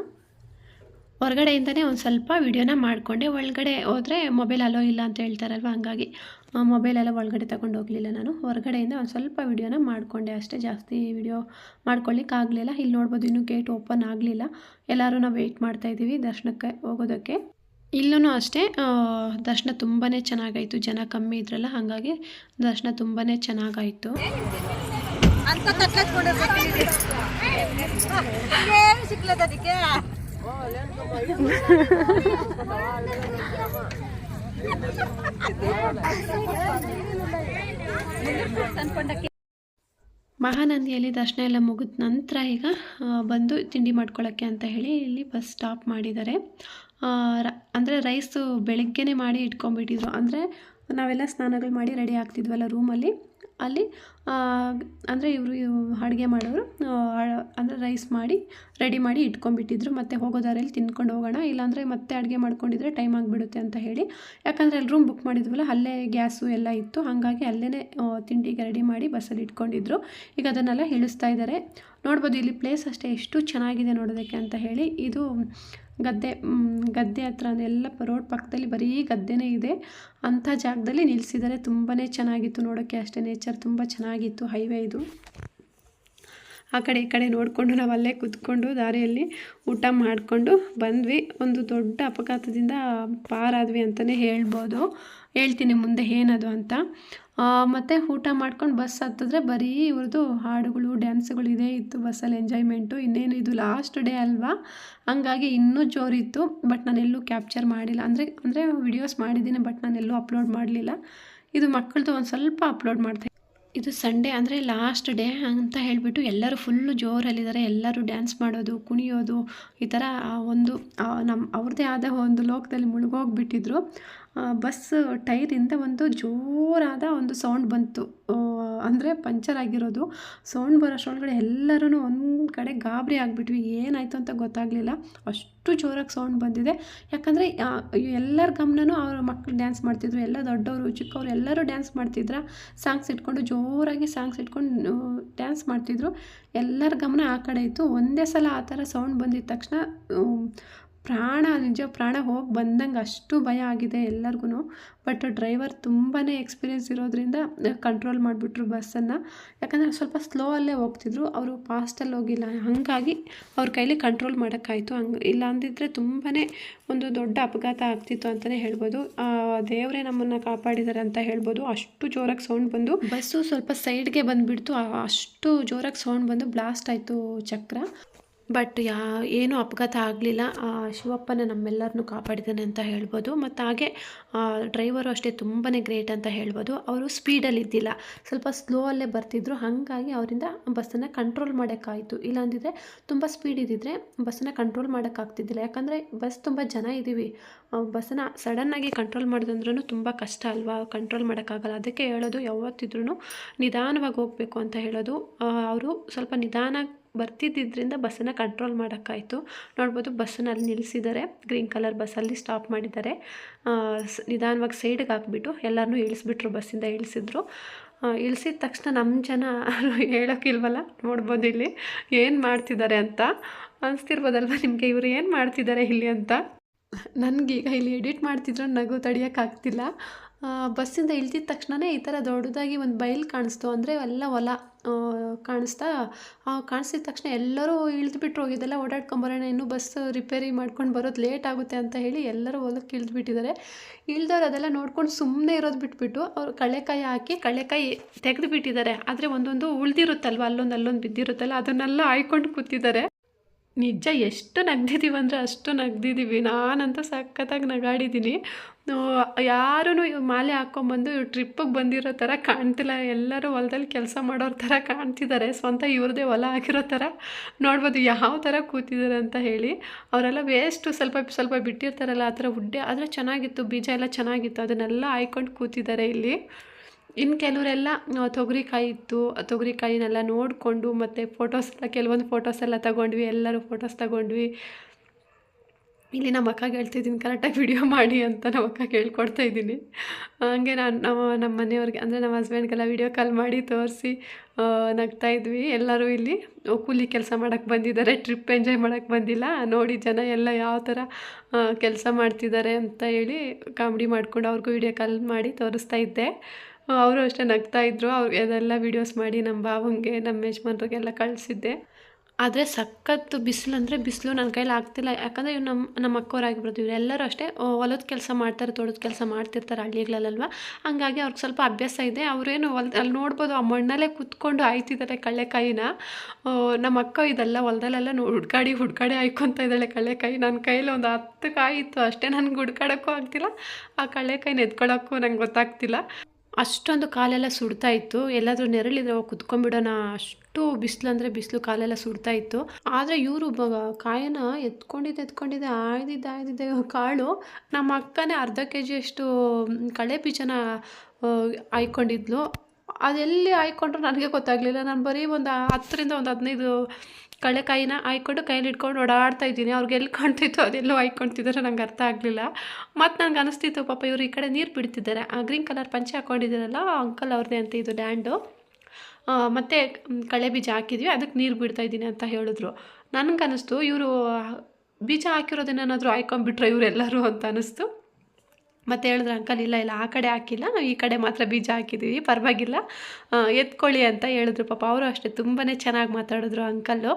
ಹೊರಗಡೆಯಿಂದನೇ ಒಂದು ಸ್ವಲ್ಪ ವಿಡಿಯೋನ ಮಾಡಿಕೊಂಡೆ. ಒಳಗಡೆ ಹೋದರೆ ಮೊಬೈಲ್ ಅಲೋ ಇಲ್ಲ ಅಂತ ಹೇಳ್ತಾರಲ್ವ? ಹಂಗಾಗಿ ಮೊಬೈಲೆಲ್ಲ ಒಳಗಡೆ ತಗೊಂಡು ಹೋಗಲಿಲ್ಲ ನಾನು. ಹೊರಗಡೆಯಿಂದ ಒಂದು ಸ್ವಲ್ಪ ವೀಡಿಯೋನ ಮಾಡಿಕೊಂಡೆ ಅಷ್ಟೇ. ಜಾಸ್ತಿ ವಿಡಿಯೋ ಮಾಡ್ಕೊಳ್ಳಿಕ್ಕಾಗಲಿಲ್ಲ ಇಲ್ಲಿ ನೋಡ್ಬೋದು ಇನ್ನೂ ಗೇಟ್ ಓಪನ್ ಆಗಲಿಲ್ಲ. ಎಲ್ಲರೂ ನಾವು ವೆಯ್ಟ್ ಮಾಡ್ತಾಯಿದ್ದೀವಿ ದರ್ಶನಕ್ಕೆ ಹೋಗೋದಕ್ಕೆ. ಇಲ್ಲೂ ಅಷ್ಟೇ ದರ್ಶನ ತುಂಬಾ ಚೆನ್ನಾಗಾಯಿತು. ಜನ ಕಮ್ಮಿ ಇದ್ರಲ್ಲ ಹಾಗಾಗಿ ದರ್ಶನ ತುಂಬಾ ಚೆನ್ನಾಗಾಯಿತು. ಅದಕ್ಕೆ? ಮಹಾನಂದಿಯಲ್ಲಿ ದರ್ಶನ ಎಲ್ಲ ಮುಗಿದ ನಂತರ ಈಗ ಬಂದು ತಿಂಡಿ ಮಾಡ್ಕೊಳ್ಳೋಕ್ಕೆ ಅಂತ ಹೇಳಿ ಇಲ್ಲಿ ಬಸ್ ಸ್ಟಾಪ್ ಮಾಡಿದ್ದಾರೆ. ಅಂದರೆ ರೈಸು ಬೆಳಗ್ಗೆನೇ ಮಾಡಿ ಇಟ್ಕೊಂಡ್ಬಿಟ್ಟಿದ್ರು. ಅಂದರೆ ನಾವೆಲ್ಲ ಸ್ನಾನಗಳು ಮಾಡಿ ರೆಡಿ ಆಗ್ತಿದ್ವಲ್ಲ ರೂಮಲ್ಲಿ ಅಲ್ಲಿ ಅಂದರೆ ಇವರು ಅಡುಗೆ ಮಾಡೋರು ಅಂದರೆ ರೈಸ್ ಮಾಡಿ ರೆಡಿ ಮಾಡಿ ಇಟ್ಕೊಂಡ್ಬಿಟ್ಟಿದ್ರು. ಮತ್ತು ಹೋಗೋ ದಾರಿಯಲ್ಲಿ ತಿನ್ಕೊಂಡು ಹೋಗೋಣ. ಇಲ್ಲಾಂದರೆ ಮತ್ತೆ ಅಡುಗೆ ಮಾಡ್ಕೊಂಡಿದ್ರೆ ಟೈಮ್ ಆಗಿಬಿಡುತ್ತೆ ಅಂತ ಹೇಳಿ. ಯಾಕಂದರೆ ಅಲ್ಲಿ ರೂಮ್ ಬುಕ್ ಮಾಡಿದ್ವಲ್ಲ, ಅಲ್ಲೇ ಗ್ಯಾಸು ಎಲ್ಲ ಇತ್ತು. ಹಾಗಾಗಿ ಅಲ್ಲೇ ತಿಂಡಿಗೆ ರೆಡಿ ಮಾಡಿ ಬಸ್ಸಲ್ಲಿ ಇಟ್ಕೊಂಡಿದ್ರು. ಈಗ ಅದನ್ನೆಲ್ಲ ಇಳಿಸ್ತಾ ಇದ್ದಾರೆ ನೋಡ್ಬೋದು ಇಲ್ಲಿ ಪ್ಲೇಸ್ ಅಷ್ಟೇ ಎಷ್ಟು ಚೆನ್ನಾಗಿದೆ ನೋಡೋದಕ್ಕೆ ಅಂತ ಹೇಳಿ. ಇದು ಗದ್ದೆ ಗದ್ದೆ ಹತ್ರ ಎಲ್ಲ ರೋಡ್ ಪಕ್ಕದಲ್ಲಿ ಬರೀ ಗದ್ದೆನೇ ಇದೆ. ಅಂಥ ಜಾಗದಲ್ಲಿ ನಿಲ್ಲಿಸಿದ್ದಾರೆ ತುಂಬಾ ಚೆನ್ನಾಗಿತ್ತು ನೋಡೋಕ್ಕೆ ಅಷ್ಟೇ. ನೇಚರ್ ತುಂಬ ಚೆನ್ನಾಗಿತ್ತು, ಹೈವೇ ಇದು. ಆ ಕಡೆ ಈ ಕಡೆ ನೋಡಿಕೊಂಡು ನಾವು ಅಲ್ಲೇ ಕೂತ್ಕೊಂಡು ದಾರಿಯಲ್ಲಿ ಊಟ ಮಾಡಿಕೊಂಡು ಬಂದ್ವಿ. ಒಂದು ದೊಡ್ಡ ಅಪಘಾತದಿಂದ ಪಾರಾದ್ವಿ ಅಂತಲೇ ಹೇಳ್ಬೋದು. ಹೇಳ್ತೀನಿ ಮುಂದೆ ಏನದು ಅಂತ. ಮತ್ತು ಊಟ ಮಾಡ್ಕೊಂಡು ಬಸ್ ಹತ್ತಿದ್ರೆ ಬರೀ ಇವ್ರದ್ದು ಹಾಡುಗಳು ಡ್ಯಾನ್ಸ್ಗಳು ಇದೇ ಇತ್ತು ಬಸ್ಸಲ್ಲಿ ಎಂಜಾಯ್ಮೆಂಟು ಇನ್ನೇನು ಇದು ಲಾಸ್ಟ್ ಡೇ ಅಲ್ವಾ? ಹಂಗಾಗಿ ಇನ್ನೂ ಜೋರಿತ್ತು ಬಟ್ ನಾನೆಲ್ಲೂ ಕ್ಯಾಪ್ಚರ್ ಮಾಡಿಲ್ಲ. ಅಂದರೆ ಅಂದರೆ ವಿಡಿಯೋಸ್ ಮಾಡಿದ್ದೀನಿ ಬಟ್ ನಾನೆಲ್ಲೂ ಅಪ್ಲೋಡ್ ಮಾಡಲಿಲ್ಲ. ಇದು ಮಕ್ಕಳದು ಒಂದು ಸ್ವಲ್ಪ ಅಪ್ಲೋಡ್ ಮಾಡ್ತೀನಿ ಇದು ಸಂಡೇ ಅಂದರೆ ಲಾಸ್ಟ್ ಡೇ ಅಂತ ಹೇಳಿಬಿಟ್ಟು ಎಲ್ಲರೂ ಫುಲ್ಲು ಜೋರಲ್ಲಿದ್ದಾರೆ. ಎಲ್ಲರೂ ಡ್ಯಾನ್ಸ್ ಮಾಡೋದು, ಕುಣಿಯೋದು, ಈ ಥರ ಒಂದು ನಮ್ಮ ಅವ್ರದ್ದೇ ಆದ ಒಂದು ಲೋಕದಲ್ಲಿ ಮುಳುಗೋಗ್ಬಿಟ್ಟಿದ್ರು. ಬಸ್ ಟೈರಿಂದ ಒಂದು ಜೋರಾದ ಒಂದು ಸೌಂಡ್ ಬಂತು. ಅಂದರೆ ಪಂಚರ್ ಆಗಿರೋದು. ಸೌಂಡ್ ಬರೋಷ್ಟರೊಳಗಡೆ ಎಲ್ಲರೂ ಒಂದು ಕಡೆ ಗಾಬರಿ ಆಗಿಬಿಟ್ವಿ. ಏನಾಯಿತು ಅಂತ ಗೊತ್ತಾಗಲಿಲ್ಲ. ಅಷ್ಟು ಜೋರಾಗಿ ಸೌಂಡ್ ಬಂದಿದೆ. ಯಾಕಂದರೆ ಎಲ್ಲರ ಗಮನನೂ ಅವ್ರ ಮಕ್ಕಳು ಡ್ಯಾನ್ಸ್ ಮಾಡ್ತಿದ್ರು. ಎಲ್ಲ ದೊಡ್ಡವರು, ಚಿಕ್ಕವರು ಎಲ್ಲರೂ ಡ್ಯಾನ್ಸ್ ಮಾಡ್ತಿದ್ರ. ಸಾಂಗ್ಸ್ ಇಟ್ಕೊಂಡು ಜೋರಾಗಿ ಸಾಂಗ್ಸ್ ಇಟ್ಕೊಂಡು ಡ್ಯಾನ್ಸ್ ಮಾಡ್ತಿದ್ರು. ಎಲ್ಲರ ಗಮನ ಆ ಕಡೆ ಇತ್ತು. ಒಂದೇ ಸಲ ಆ ಥರ ಸೌಂಡ್ ಬಂದಿದ ತಕ್ಷಣ ಪ್ರಾಣ ನಿಜ, ಪ್ರಾಣ ಹೋಗಿ ಬಂದಂಗೆ ಅಷ್ಟು ಭಯ ಆಗಿದೆ ಎಲ್ಲರಿಗೂ ಬಟ್ ಡ್ರೈವರ್ ತುಂಬಾ ಎಕ್ಸ್ಪೀರಿಯೆನ್ಸ್ ಇರೋದ್ರಿಂದ ಕಂಟ್ರೋಲ್ ಮಾಡಿಬಿಟ್ರು ಬಸ್ಸನ್ನು. ಯಾಕಂದರೆ ಸ್ವಲ್ಪ ಸ್ಲೋ ಅಲ್ಲೇ ಹೋಗ್ತಿದ್ರು, ಅವರು ಫಾಸ್ಟಲ್ಲಿ ಹೋಗಿಲ್ಲ. ಹಾಗಾಗಿ ಅವ್ರ ಕೈಲಿ ಕಂಟ್ರೋಲ್ ಮಾಡೋಕ್ಕಾಯಿತು. ಹಂಗೆ, ಇಲ್ಲ ಅಂದಿದ್ರೆ ತುಂಬಾ ಒಂದು ದೊಡ್ಡ ಅಪಘಾತ ಆಗ್ತಿತ್ತು ಅಂತಲೇ ಹೇಳ್ಬೋದು. ದೇವರೇ ನಮ್ಮನ್ನು ಕಾಪಾಡಿದ್ದಾರೆ ಅಂತ ಹೇಳ್ಬೋದು. ಅಷ್ಟು ಜೋರಾಗಿ ಸೌಂಡ್ ಬಂದು ಬಸ್ಸು ಸ್ವಲ್ಪ ಸೈಡ್ಗೆ ಬಂದುಬಿಡ್ತು. ಅಷ್ಟು ಜೋರಾಗಿ ಸೌಂಡ್ ಬಂದು ಬ್ಲಾಸ್ಟ್ ಆಯಿತು ಚಕ್ರ. ಬಟ್ ಯಾ, ಏನೂ ಅಪಘಾತ ಆಗಲಿಲ್ಲ. ಶಿವಪ್ಪನ ನಮ್ಮೆಲ್ಲರನ್ನೂ ಕಾಪಾಡಿದ್ದಾನೆ ಅಂತ ಹೇಳ್ಬೋದು. ಮತ್ತು ಹಾಗೆ ಡ್ರೈವರು ಅಷ್ಟೇ ತುಂಬಾ ಗ್ರೇಟ್ ಅಂತ ಹೇಳ್ಬೋದು. ಅವರು ಸ್ಪೀಡಲ್ಲಿ ಇದ್ದಿಲ್ಲ ಸ್ವಲ್ಪ ಸ್ಲೋ ಅಲ್ಲೇ ಬರ್ತಿದ್ರು. ಹಾಗಾಗಿ ಅವರಿಂದ ಬಸ್ಸನ್ನು ಕಂಟ್ರೋಲ್ ಮಾಡೋಕ್ಕಾಯಿತು. ಇಲ್ಲಾಂದಿದ್ರೆ ತುಂಬ ಸ್ಪೀಡ್ ಇದ್ದಿದ್ರೆ ಬಸ್ಸನ್ನು ಕಂಟ್ರೋಲ್ ಮಾಡೋಕ್ಕಾಗ್ತಿದ್ದಿಲ್ಲ. ಯಾಕಂದರೆ ಬಸ್ ತುಂಬ ಜನ ಇದ್ದೀವಿ. ಬಸ್ಸನ್ನು ಸಡನ್ನಾಗಿ ಕಂಟ್ರೋಲ್ ಮಾಡೋದಂದ್ರೂ ತುಂಬ ಕಷ್ಟ ಅಲ್ವಾ? ಕಂಟ್ರೋಲ್ ಮಾಡೋಕ್ಕಾಗಲ್ಲ. ಅದಕ್ಕೆ ಹೇಳೋದು ಯಾವತ್ತಿದ್ರೂ ನಿಧಾನವಾಗಿ ಹೋಗಬೇಕು ಅಂತ ಹೇಳೋದು. ಅವರು ಸ್ವಲ್ಪ ನಿಧಾನ ಬರ್ತಿದ್ದಿದ್ದರಿಂದ ಬಸ್ಸನ್ನು ಕಂಟ್ರೋಲ್ ಮಾಡೋಕ್ಕಾಯಿತು. ನೋಡ್ಬೋದು ಬಸ್ಸನ್ನು ಅಲ್ಲಿ ನಿಲ್ಲಿಸಿದ್ದಾರೆ. ಗ್ರೀನ್ ಕಲರ್ ಬಸ್ಸಲ್ಲಿ ಸ್ಟಾಪ್ ಮಾಡಿದ್ದಾರೆ. ನಿಧಾನವಾಗಿ ಸೈಡ್ಗೆ ಹಾಕ್ಬಿಟ್ಟು ಎಲ್ಲರನ್ನೂ ಇಳಿಸ್ಬಿಟ್ರು ಬಸ್ಸಿಂದ ಇಳಿಸಿದ್ರು. ಇಳಿಸಿದ ತಕ್ಷಣ ನಮ್ಮ ಜನ ಹೇಳೋಕ್ಕಿಲ್ವಲ್ಲ? ನೋಡ್ಬೋದು ಇಲ್ಲಿ ಏನು ಮಾಡ್ತಿದ್ದಾರೆ ಅಂತ. ಅನಿಸ್ತಿರ್ಬೋದಲ್ವ ನಿಮಗೆ? ಇವರು ಏನು ಮಾಡ್ತಿದ್ದಾರೆ ಇಲ್ಲಿ ಅಂತ? ನನಗೀಗ ಇಲ್ಲಿ ಎಡಿಟ್ ಮಾಡ್ತಿದ್ರು, ನಗು ತಡಿಯೋಕ್ಕಾಗ್ತಿಲ್ಲ ಬಸ್ಸಿಂದ ಇಳ್ದಿದ ತಕ್ಷಣವೇ ಈ ಥರ ದೊಡ್ಡದಾಗಿ ಒಂದು ಬೈಲ್ ಕಾಣಿಸ್ತು. ಅಂದರೆ ಎಲ್ಲ ಹೊಲ. ಕಾಣಿಸ್ತಾ? ಕಾಣಿಸಿದ ತಕ್ಷಣ ಎಲ್ಲರೂ ಇಳಿದ್ಬಿಟ್ರು. ಹೋಗಿದ್ದೆಲ್ಲ ಓಡಾಡ್ಕೊಂಬರೋಣ ಇನ್ನೂ ಬಸ್ ರಿಪೇರಿ ಮಾಡ್ಕೊಂಡು ಬರೋದು ಲೇಟ್ ಆಗುತ್ತೆ ಅಂತ ಹೇಳಿ ಎಲ್ಲರೂ ಹೊಲಕ್ಕೆ ಇಳಿದ್ಬಿಟ್ಟಿದ್ದಾರೆ. ಇಳ್ದವ್ರು ಅದೆಲ್ಲ ನೋಡ್ಕೊಂಡು ಸುಮ್ಮನೆ ಇರೋದು ಬಿಟ್ಬಿಟ್ಟು ಅವ್ರು ಕಳೆಕಾಯಿ ಹಾಕಿ ಕಳೆಕಾಯಿ ತೆಗೆದು ಬಿಟ್ಟಿದ್ದಾರೆ ಆದರೆ ಒಂದೊಂದು ಉಳ್ದಿರುತ್ತಲ್ವ, ಅಲ್ಲೊಂದು ಅಲ್ಲೊಂದು ಬಿದ್ದಿರುತ್ತಲ್ಲ, ಅದನ್ನೆಲ್ಲ ಆಯ್ಕೊಂಡು ಕೂತಿದ್ದಾರೆ. ನಿಜ, ಎಷ್ಟು ನಗ್ದಿದ್ದೀವಿ ಅಂದರೆ ಅಷ್ಟು ನಗ್ದಿದ್ದೀವಿ ನಾನಂತೂ ಸಖತ್ತಾಗಿ ನಗಾಡಿದ್ದೀನಿ ಯಾರೂ ಮಾಲೆ ಹಾಕ್ಕೊಂಬಂದು ಟ್ರಿಪ್ಪಿಗೆ ಬಂದಿರೋ ಥರ ಕಾಣ್ತಿಲ್ಲ. ಎಲ್ಲರೂ ಹೊಲದಲ್ಲಿ ಕೆಲಸ ಮಾಡೋರ ಥರ ಕಾಣ್ತಿದ್ದಾರೆ. ಸ್ವಂತ ಇವ್ರದೇ ಹೊಲ ಆಗಿರೋ ಥರ ನೋಡ್ಬೋದು ಯಾವ ಥರ ಕೂತಿದ್ದಾರೆ ಅಂತ ಹೇಳಿ. ಅವರೆಲ್ಲ ವೇಸ್ಟು ಸ್ವಲ್ಪ ಸ್ವಲ್ಪ ಬಿಟ್ಟಿರ್ತಾರಲ್ಲ ಆ ಥರ ಉಡ್ಡೆ, ಆದರೆ ಚೆನ್ನಾಗಿತ್ತು. ಬೀಜ ಎಲ್ಲ ಚೆನ್ನಾಗಿತ್ತು. ಅದನ್ನೆಲ್ಲ ಆಯ್ಕೊಂಡು ಕೂತಿದ್ದಾರೆ ಇಲ್ಲಿ. ಇನ್ನು ಕೆಲವರೆಲ್ಲ ತೊಗರಿಕಾಯಿ ಇತ್ತು. ತೊಗರಿಕಾಯಿನೆಲ್ಲ ನೋಡಿಕೊಂಡು ಮತ್ತು ಫೋಟೋಸ್ ಎಲ್ಲ, ಕೆಲವೊಂದು ಫೋಟೋಸ್ ಎಲ್ಲ ತಗೊಂಡ್ವಿ. ಎಲ್ಲರೂ ಫೋಟೋಸ್ ತಗೊಂಡ್ವಿ. ಇಲ್ಲಿ ನಮ್ಮ ಅಕ್ಕ ಹೇಳ್ತಿದ್ದೀನಿ ಕರೆಕ್ಟಾಗಿ ವಿಡಿಯೋ ಮಾಡಿ ಅಂತ ನಮ್ಮ ಅಕ್ಕ ಹೇಳ್ಕೊಡ್ತಾ ಇದ್ದೀನಿ. ಹಂಗೆ ನಾನು, ನಮ್ಮ ನಮ್ಮ ಮನೆಯವ್ರಿಗೆ, ಅಂದರೆ ನಮ್ಮ ಹಸ್ಬೆಂಡ್ಗೆಲ್ಲ ವಿಡಿಯೋ ಕಾಲ್ ಮಾಡಿ ತೋರಿಸಿ ನಗ್ತಾ ಇದ್ವಿ. ಎಲ್ಲರೂ ಇಲ್ಲಿ ಕೂಲಿ ಕೆಲಸ ಮಾಡೋಕ್ಕೆ ಬಂದಿದ್ದಾರೆ ಟ್ರಿಪ್ ಎಂಜಾಯ್ ಮಾಡೋಕ್ಕೆ ಬಂದಿಲ್ಲ. ನೋಡಿ ಜನ ಎಲ್ಲ ಯಾವ ಥರ ಕೆಲಸ ಮಾಡ್ತಿದ್ದಾರೆ ಅಂತ ಹೇಳಿ ಕಾಮಿಡಿ ಮಾಡಿಕೊಂಡು ಅವ್ರಿಗೂ ವಿಡಿಯೋ ಕಾಲ್ ಮಾಡಿ ತೋರಿಸ್ತಾ ಇದ್ದೆ. ಅವರು ಅಷ್ಟೇ ನಗ್ತಾ ಇದ್ರು. ಅವ್ರು, ಅದೆಲ್ಲ ವೀಡಿಯೋಸ್ ಮಾಡಿ ನಮ್ಮ ಭಾವಂಗೆ, ನಮ್ಮ ಯಜಮಾನ್ರಿಗೆಲ್ಲ ಕಳಿಸಿದ್ದೆ. ಆದರೆ ಸಖತ್ತು ಬಿಸಿಲು ಅಂದರೆ ಬಿಸಿಲು ನನ್ನ ಕೈಲಿ ಆಗ್ತಿಲ್ಲ. ಯಾಕಂದರೆ ಇವ್ರು ನಮ್ಮ ನಮ್ಮ ಅಕ್ಕವ್ರಾಗಿರ್ಬೋದು ಇವರೆಲ್ಲರೂ ಅಷ್ಟೇ ಹೊಲದ ಕೆಲಸ ಮಾಡ್ತಾರೆ, ತೋಟದ ಕೆಲಸ ಮಾಡ್ತಿರ್ತಾರೆ ಹಳ್ಳಿಗಳಲ್ಲಲ್ವ. ಹಂಗಾಗಿ ಅವ್ರಿಗೆ ಸ್ವಲ್ಪ ಅಭ್ಯಾಸ ಇದೆ. ಅವರೇನು ಹೊಲ್ದ ಅಲ್ಲಿ ನೋಡ್ಬೋದು, ಆ ಮಣ್ಣಲ್ಲೇ ಕೂತ್ಕೊಂಡು ಆಯ್ತಿದ್ದಾರೆ ಕಳ್ಳೆಕಾಯಿನ. ನಮ್ಮ ಅಕ್ಕ ಇದೆಲ್ಲ ಹೊಲದಲ್ಲೆಲ್ಲ ಹುಡ್ಕಾಡಿ ಹುಡ್ಕಾಡಿ ಆಯ್ಕೊತಾ ಇದ್ದಾಳೆ ಕಳ್ಳೆಕಾಯಿ. ನನ್ನ ಕೈಲಿ ಒಂದು ಹತ್ತು ಕಾಯಿ ಇತ್ತು. ಅಷ್ಟೇ ನನಗೆ ಹುಡ್ಕಾಡೋಕ್ಕೂ ಆಗ್ತಿಲ್ಲ. ಆ ಕಳ್ಳೆಕಾಯಿನ ಎತ್ಕೊಳ್ಳೋಕ್ಕೂ ನಂಗೆ ಗೊತ್ತಾಗ್ತಿಲ್ಲ. ಅಷ್ಟೊಂದು ಕಾಲೆಲ್ಲ ಸುಡ್ತಾ ಇತ್ತು. ಎಲ್ಲಾದರೂ ನೆರಳಿದ್ರೆ ಕುತ್ಕೊಂಡ್ಬಿಡೋಣ. ಅಷ್ಟು ಬಿಸಿಲು ಅಂದರೆ ಬಿಸಿಲು, ಕಾಲೆಲ್ಲ ಸುಡ್ತಾ ಇತ್ತು. ಆದರೆ ಇವರು ಕಾಯನ್ನ ಎತ್ಕೊಂಡಿದ್ದೆ ಎತ್ಕೊಂಡಿದ್ದೆ, ಆಯ್ದಿದ್ದೆ ಆಯ್ದಿದ್ದೆ ಕಾಳು. ನಮ್ಮ ಅಕ್ಕನೇ ಅರ್ಧ ಕೆ ಜಿಯಷ್ಟು ಕಳೆ ಬೀಜನ ಆಯ್ಕೊಂಡಿದ್ಲು ಅದೆಲ್ಲಿ ಆಯ್ಕೊಂಡ್ರು ನನಗೆ ಗೊತ್ತಾಗಲಿಲ್ಲ. ನಾನು ಬರೀ ಒಂದು ಹತ್ತರಿಂದ ಒಂದು ಹದಿನೈದು ಕಳೆಕಾಯಿನ ಹಾಯ್ಕೊಂಡು ಕೈಯಲ್ಲಿ ಇಟ್ಕೊಂಡು ಓಡಾಡ್ತಾ ಇದ್ದೀನಿ. ಅವ್ರಿಗೆ ಎಲ್ಲಿ ಕಾಣ್ತಿತ್ತು ಅದೆಲ್ಲೋ ಹಾಯ್ಕೊಳ್ತಿದ್ದಾರೆ ನಂಗೆ ಅರ್ಥ ಆಗಲಿಲ್ಲ. ಮತ್ತು ನನಗೆ ಅನಿಸ್ತಿತ್ತು, ಪಾಪ ಇವರು ಈ ಕಡೆ ನೀರು ಬಿಡ್ತಿದ್ದಾರೆ. ಆ ಗ್ರೀನ್ ಕಲರ್ ಪಂಚೆ ಹಾಕ್ಕೊಂಡಿದ್ದಾರಲ್ಲ ಆ ಅಂಕಲ್ ಅವ್ರದ್ದೇ ಅಂತ ಇದು ಡ್ಯಾಂಡು ಮತ್ತು ಕಳೆ ಬೀಜ ಹಾಕಿದ್ವಿ, ಅದಕ್ಕೆ ನೀರು ಬಿಡ್ತಾ ಇದ್ದೀನಿ ಅಂತ ಹೇಳಿದ್ರು. ನನಗೆ ಅನ್ನಿಸ್ತು ಇವರು ಬೀಜ ಹಾಕಿರೋದನ್ನೇನಾದರೂ ಆಯ್ಕೊಂಡ್ಬಿಟ್ರೆ ಇವರೆಲ್ಲರೂ ಅಂತ ಅನ್ನಿಸ್ತು ಮತ್ತೆ ಹೇಳಿದ್ರು, ಅಂಕಲ್ ಇಲ್ಲ ಇಲ್ಲ, ಆ ಕಡೆ ಹಾಕಿಲ್ಲ, ನಾವು ಈ ಕಡೆ ಮಾತ್ರ ಬೀಜ ಹಾಕಿದ್ದೀವಿ ಪರವಾಗಿಲ್ಲ. ಎತ್ಕೊಳ್ಳಿ ಅಂತ ಹೇಳಿದ್ರು ಪಾಪ. ಅವರು ಅಷ್ಟೇ ತುಂಬಾ ಚೆನ್ನಾಗಿ ಮಾತಾಡಿದ್ರು ಅಂಕಲ್ಲು.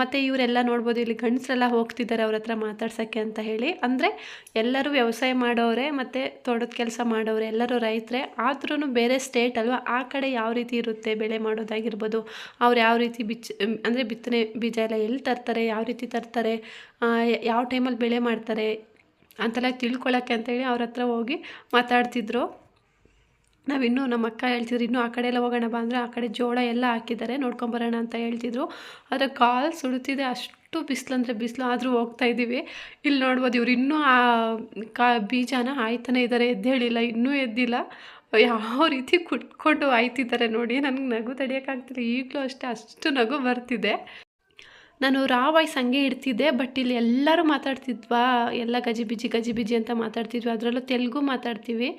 ಮತ್ತು ಇವರೆಲ್ಲ ನೋಡ್ಬೋದು, ಇಲ್ಲಿ ಗಂಡಸರೆಲ್ಲ ಹೋಗ್ತಿದ್ದಾರೆ ಅವ್ರ ಹತ್ರ ಮಾತಾಡ್ಸೋಕ್ಕೆ ಅಂತ ಹೇಳಿ. ಅಂದರೆ ಎಲ್ಲರೂ ವ್ಯವಸಾಯ ಮಾಡೋರೆ ಮತ್ತು ತೋಟದ ಕೆಲಸ ಮಾಡೋರೆ ಎಲ್ಲರೂ ರೈತರೇ. ಆದ್ರೂ ಬೇರೆ ಸ್ಟೇಟ್ ಅಲ್ವಾ, ಆ ಕಡೆ ಯಾವ ರೀತಿ ಇರುತ್ತೆ ಬೆಳೆ ಮಾಡೋದಾಗಿರ್ಬೋದು? ಅವ್ರು ಯಾವ ರೀತಿ ಬಿಚ್ ಅಂದರೆ ಬಿತ್ತನೆ ಬೀಜ ಎಲ್ಲ ಎಲ್ಲಿ ತರ್ತಾರೆ, ಯಾವ ರೀತಿ ತರ್ತಾರೆ? ಯಾವ ಟೈಮಲ್ಲಿ ಬೆಳೆ ಮಾಡ್ತಾರೆ? ಅಂತೆಲ್ಲ ತಿಳ್ಕೊಳ್ಳೋಕ್ಕೆ ಅಂತೇಳಿ ಅವ್ರ ಹತ್ರ ಹೋಗಿ ಮಾತಾಡ್ತಿದ್ರು. ನಾವಿನ್ನೂ ನಮ್ಮ ಅಕ್ಕ ಹೇಳ್ತಿದ್ರು, ಇನ್ನೂ ಆ ಕಡೆ ಎಲ್ಲ ಹೋಗೋಣ ಬಾ ಅಂದರೆ ಆ ಕಡೆ ಜೋಳ ಎಲ್ಲ ಹಾಕಿದ್ದಾರೆ ನೋಡ್ಕೊಂಬರೋಣ ಅಂತ ಹೇಳ್ತಿದ್ರು. ಆದರೆ ಕಾಲು ಸುಡುತ್ತಿದೆ ಅಷ್ಟು ಬಿಸಿಲು ಅಂದರೆ ಬಿಸಿಲು, ಆದರೂ ಹೋಗ್ತಾ ಇದ್ದೀವಿ ಇಲ್ಲಿ ನೋಡ್ಬೋದು ಇವ್ರು ಇನ್ನೂ ಆ ಕಾ ಬೀಜನ ಆಯ್ತಾನೆ ಇದ್ದಾರೆ ಎದ್ದೇಳಿಲ್ಲ, ಇನ್ನೂ ಎದ್ದಿಲ್ಲ. ಯಾವ ರೀತಿ ಕುಟ್ಕೊಂಡು ಆಯ್ತಿದ್ದಾರೆ ನೋಡಿ, ನನಗೆ ನಗು ತಡೆಯೋಕ್ಕಾಗ್ತಿಲ್ಲ ಈಗಲೂ ಅಷ್ಟೇ, ಅಷ್ಟು ನಗು ಬರ್ತಿದೆ. ನಾನು ರಾ ವಾಯ್ಸ್ ಹಂಗೆ ಇಡ್ತಿದ್ದೆ ಬಟ್ ಇಲ್ಲಿ ಎಲ್ಲರೂ ಮಾತಾಡ್ತಿದ್ವಾ, ಎಲ್ಲ ಗಜಿಬಿಜಿ ಗಜಿಬಿಜಿ ಅಂತ ಮಾತಾಡ್ತಿದ್ವಿ. ಅದರಲ್ಲೂ ತೆಲುಗು ಮಾತಾಡ್ತೀವಿ.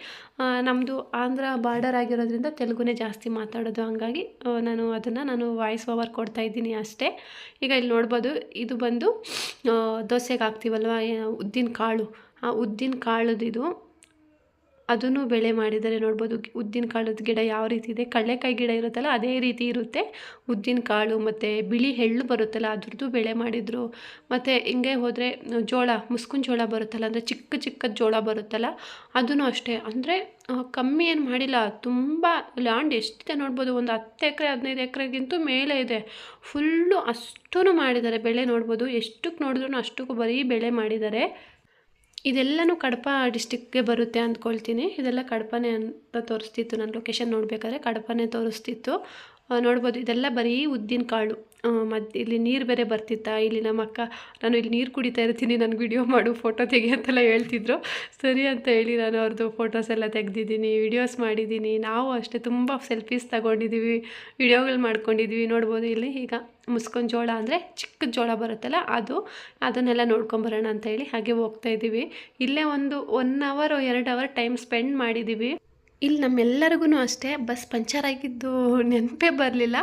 ನಮ್ಮದು ಆಂಧ್ರ ಬಾರ್ಡರ್ ಆಗಿರೋದ್ರಿಂದ ತೆಲುಗುನೇ ಜಾಸ್ತಿ ಮಾತಾಡೋದು. ಹಂಗಾಗಿ ನಾನು ಅದನ್ನು ನಾನು ವಾಯ್ಸ್ ಓವರ್ ಕೊಡ್ತಾ ಇದ್ದೀನಿ ಅಷ್ಟೇ. ಈಗ ಇಲ್ಲಿ ನೋಡ್ಬೋದು, ಇದು ಬಂದು ದೋಸೆಗೆ ಹಾಕ್ತೀವಲ್ವ, ಉದ್ದಿನ ಕಾಳು. ಆ, ಉದ್ದಿನ ಕಾಳದಿದು ಅದನ್ನು ಬೆಳೆ ಮಾಡಿದರೆ ನೋಡ್ಬೋದು ಉದ್ದಿನ ಕಾಳದ ಗಿಡ ಯಾವ ರೀತಿ ಇದೆ, ಕಡಲೆಕಾಯಿ ಗಿಡ ಇರುತ್ತಲ್ಲ ಅದೇ ರೀತಿ ಇರುತ್ತೆ. ಉದ್ದಿನ ಕಾಳು ಮತ್ತು ಬಿಳಿ ಎಳ್ಳು ಬರುತ್ತಲ್ಲ ಅದ್ರದ್ದು ಬೆಳೆ ಮಾಡಿದರು. ಮತ್ತು ಹಿಂಗೆ ಹೋದರೆ ಜೋಳ, ಮುಸ್ಕಿನ ಜೋಳ ಬರುತ್ತಲ್ಲ, ಅಂದರೆ ಚಿಕ್ಕ ಚಿಕ್ಕ ಜೋಳ ಬರುತ್ತಲ್ಲ ಅದನ್ನು ಅಷ್ಟೇ. ಅಂದರೆ ಕಮ್ಮಿ ಏನು ಮಾಡಿಲ್ಲ, ತುಂಬ ಲ್ಯಾಂಡ್ ಎಷ್ಟಿದೆ ನೋಡ್ಬೋದು, ಒಂದು ಹತ್ತು ಎಕರೆ, ಹದಿನೈದು ಎಕರೆಗಿಂತ ಮೇಲೆ ಇದೆ. ಫುಲ್ಲು ಅಷ್ಟೂ ಮಾಡಿದ್ದಾರೆ ಬೆಳೆ ನೋಡ್ಬೋದು. ಎಷ್ಟಕ್ಕೆ ನೋಡಿದ್ರು ಅಷ್ಟಕ್ಕೂ ಬರೀ ಬೆಳೆ ಮಾಡಿದ್ದಾರೆ. ಇದೆಲ್ಲನೂ ಕಡಪ ಡಿಸ್ಟಿಕ್ಗೆ ಬರುತ್ತೆ ಅಂದ್ಕೊಳ್ತೀನಿ. ಇದೆಲ್ಲ ಕಡಪನೇ ಅಂತ ತೋರಿಸ್ತಿತ್ತು. ನಾನು ಲೊಕೇಶನ್ ನೋಡಬೇಕಾದ್ರೆ ಕಡಪನೇ ತೋರಿಸ್ತಿತ್ತು. ನೋಡ್ಬೋದು, ಇದೆಲ್ಲ ಬರೀ ಉದ್ದಿನ ಕಾಳು ಮತ್ತು ಇಲ್ಲಿ ನೀರು ಬೇರೆ ಬರ್ತಿತ್ತಾ, ಇಲ್ಲಿ ನಮ್ಮ ಅಕ್ಕ, ನಾನು ಇಲ್ಲಿ ನೀರು ಕುಡಿತಾ ಇರ್ತೀನಿ, ನನಗೆ ವಿಡಿಯೋ ಮಾಡು ಫೋಟೋ ತೆಗಿ ಅಂತೆಲ್ಲ ಹೇಳ್ತಿದ್ರು. ಸರಿ ಅಂತ ಹೇಳಿ ನಾನು ಅವ್ರದ್ದು ಫೋಟೋಸ್ ಎಲ್ಲ ತೆಗ್ದಿದ್ದೀನಿ ವಿಡಿಯೋಸ್ ಮಾಡಿದ್ದೀನಿ. ನಾವು ಅಷ್ಟೇ ತುಂಬ ಸೆಲ್ಫೀಸ್ ತಗೊಂಡಿದ್ದೀವಿ ವಿಡಿಯೋಗಳು ಮಾಡ್ಕೊಂಡಿದ್ದೀವಿ ನೋಡ್ಬೋದು ಇಲ್ಲಿ ಈಗ ಮುಸ್ಕೊಂಡು ಜೋಳ ಅಂದರೆ ಚಿಕ್ಕ ಜೋಳ ಬರುತ್ತಲ್ಲ, ಅದು, ಅದನ್ನೆಲ್ಲ ನೋಡ್ಕೊಂಬರೋಣ ಅಂತ ಹೇಳಿ ಹಾಗೆ ಹೋಗ್ತಾ ಇದ್ದೀವಿ. ಇಲ್ಲೇ ಒಂದು ಒನ್ ಅವರ್ ಎರಡು ಅವರ್ ಟೈಮ್ ಸ್ಪೆಂಡ್ ಮಾಡಿದ್ದೀವಿ ಇಲ್ಲಿ ನಮ್ಮೆಲ್ಲರಿಗೂ ಅಷ್ಟೇ, ಬಸ್ ಪಂಚರ್ ಆಗಿದ್ದು ನೆನಪೇ ಬರಲಿಲ್ಲ.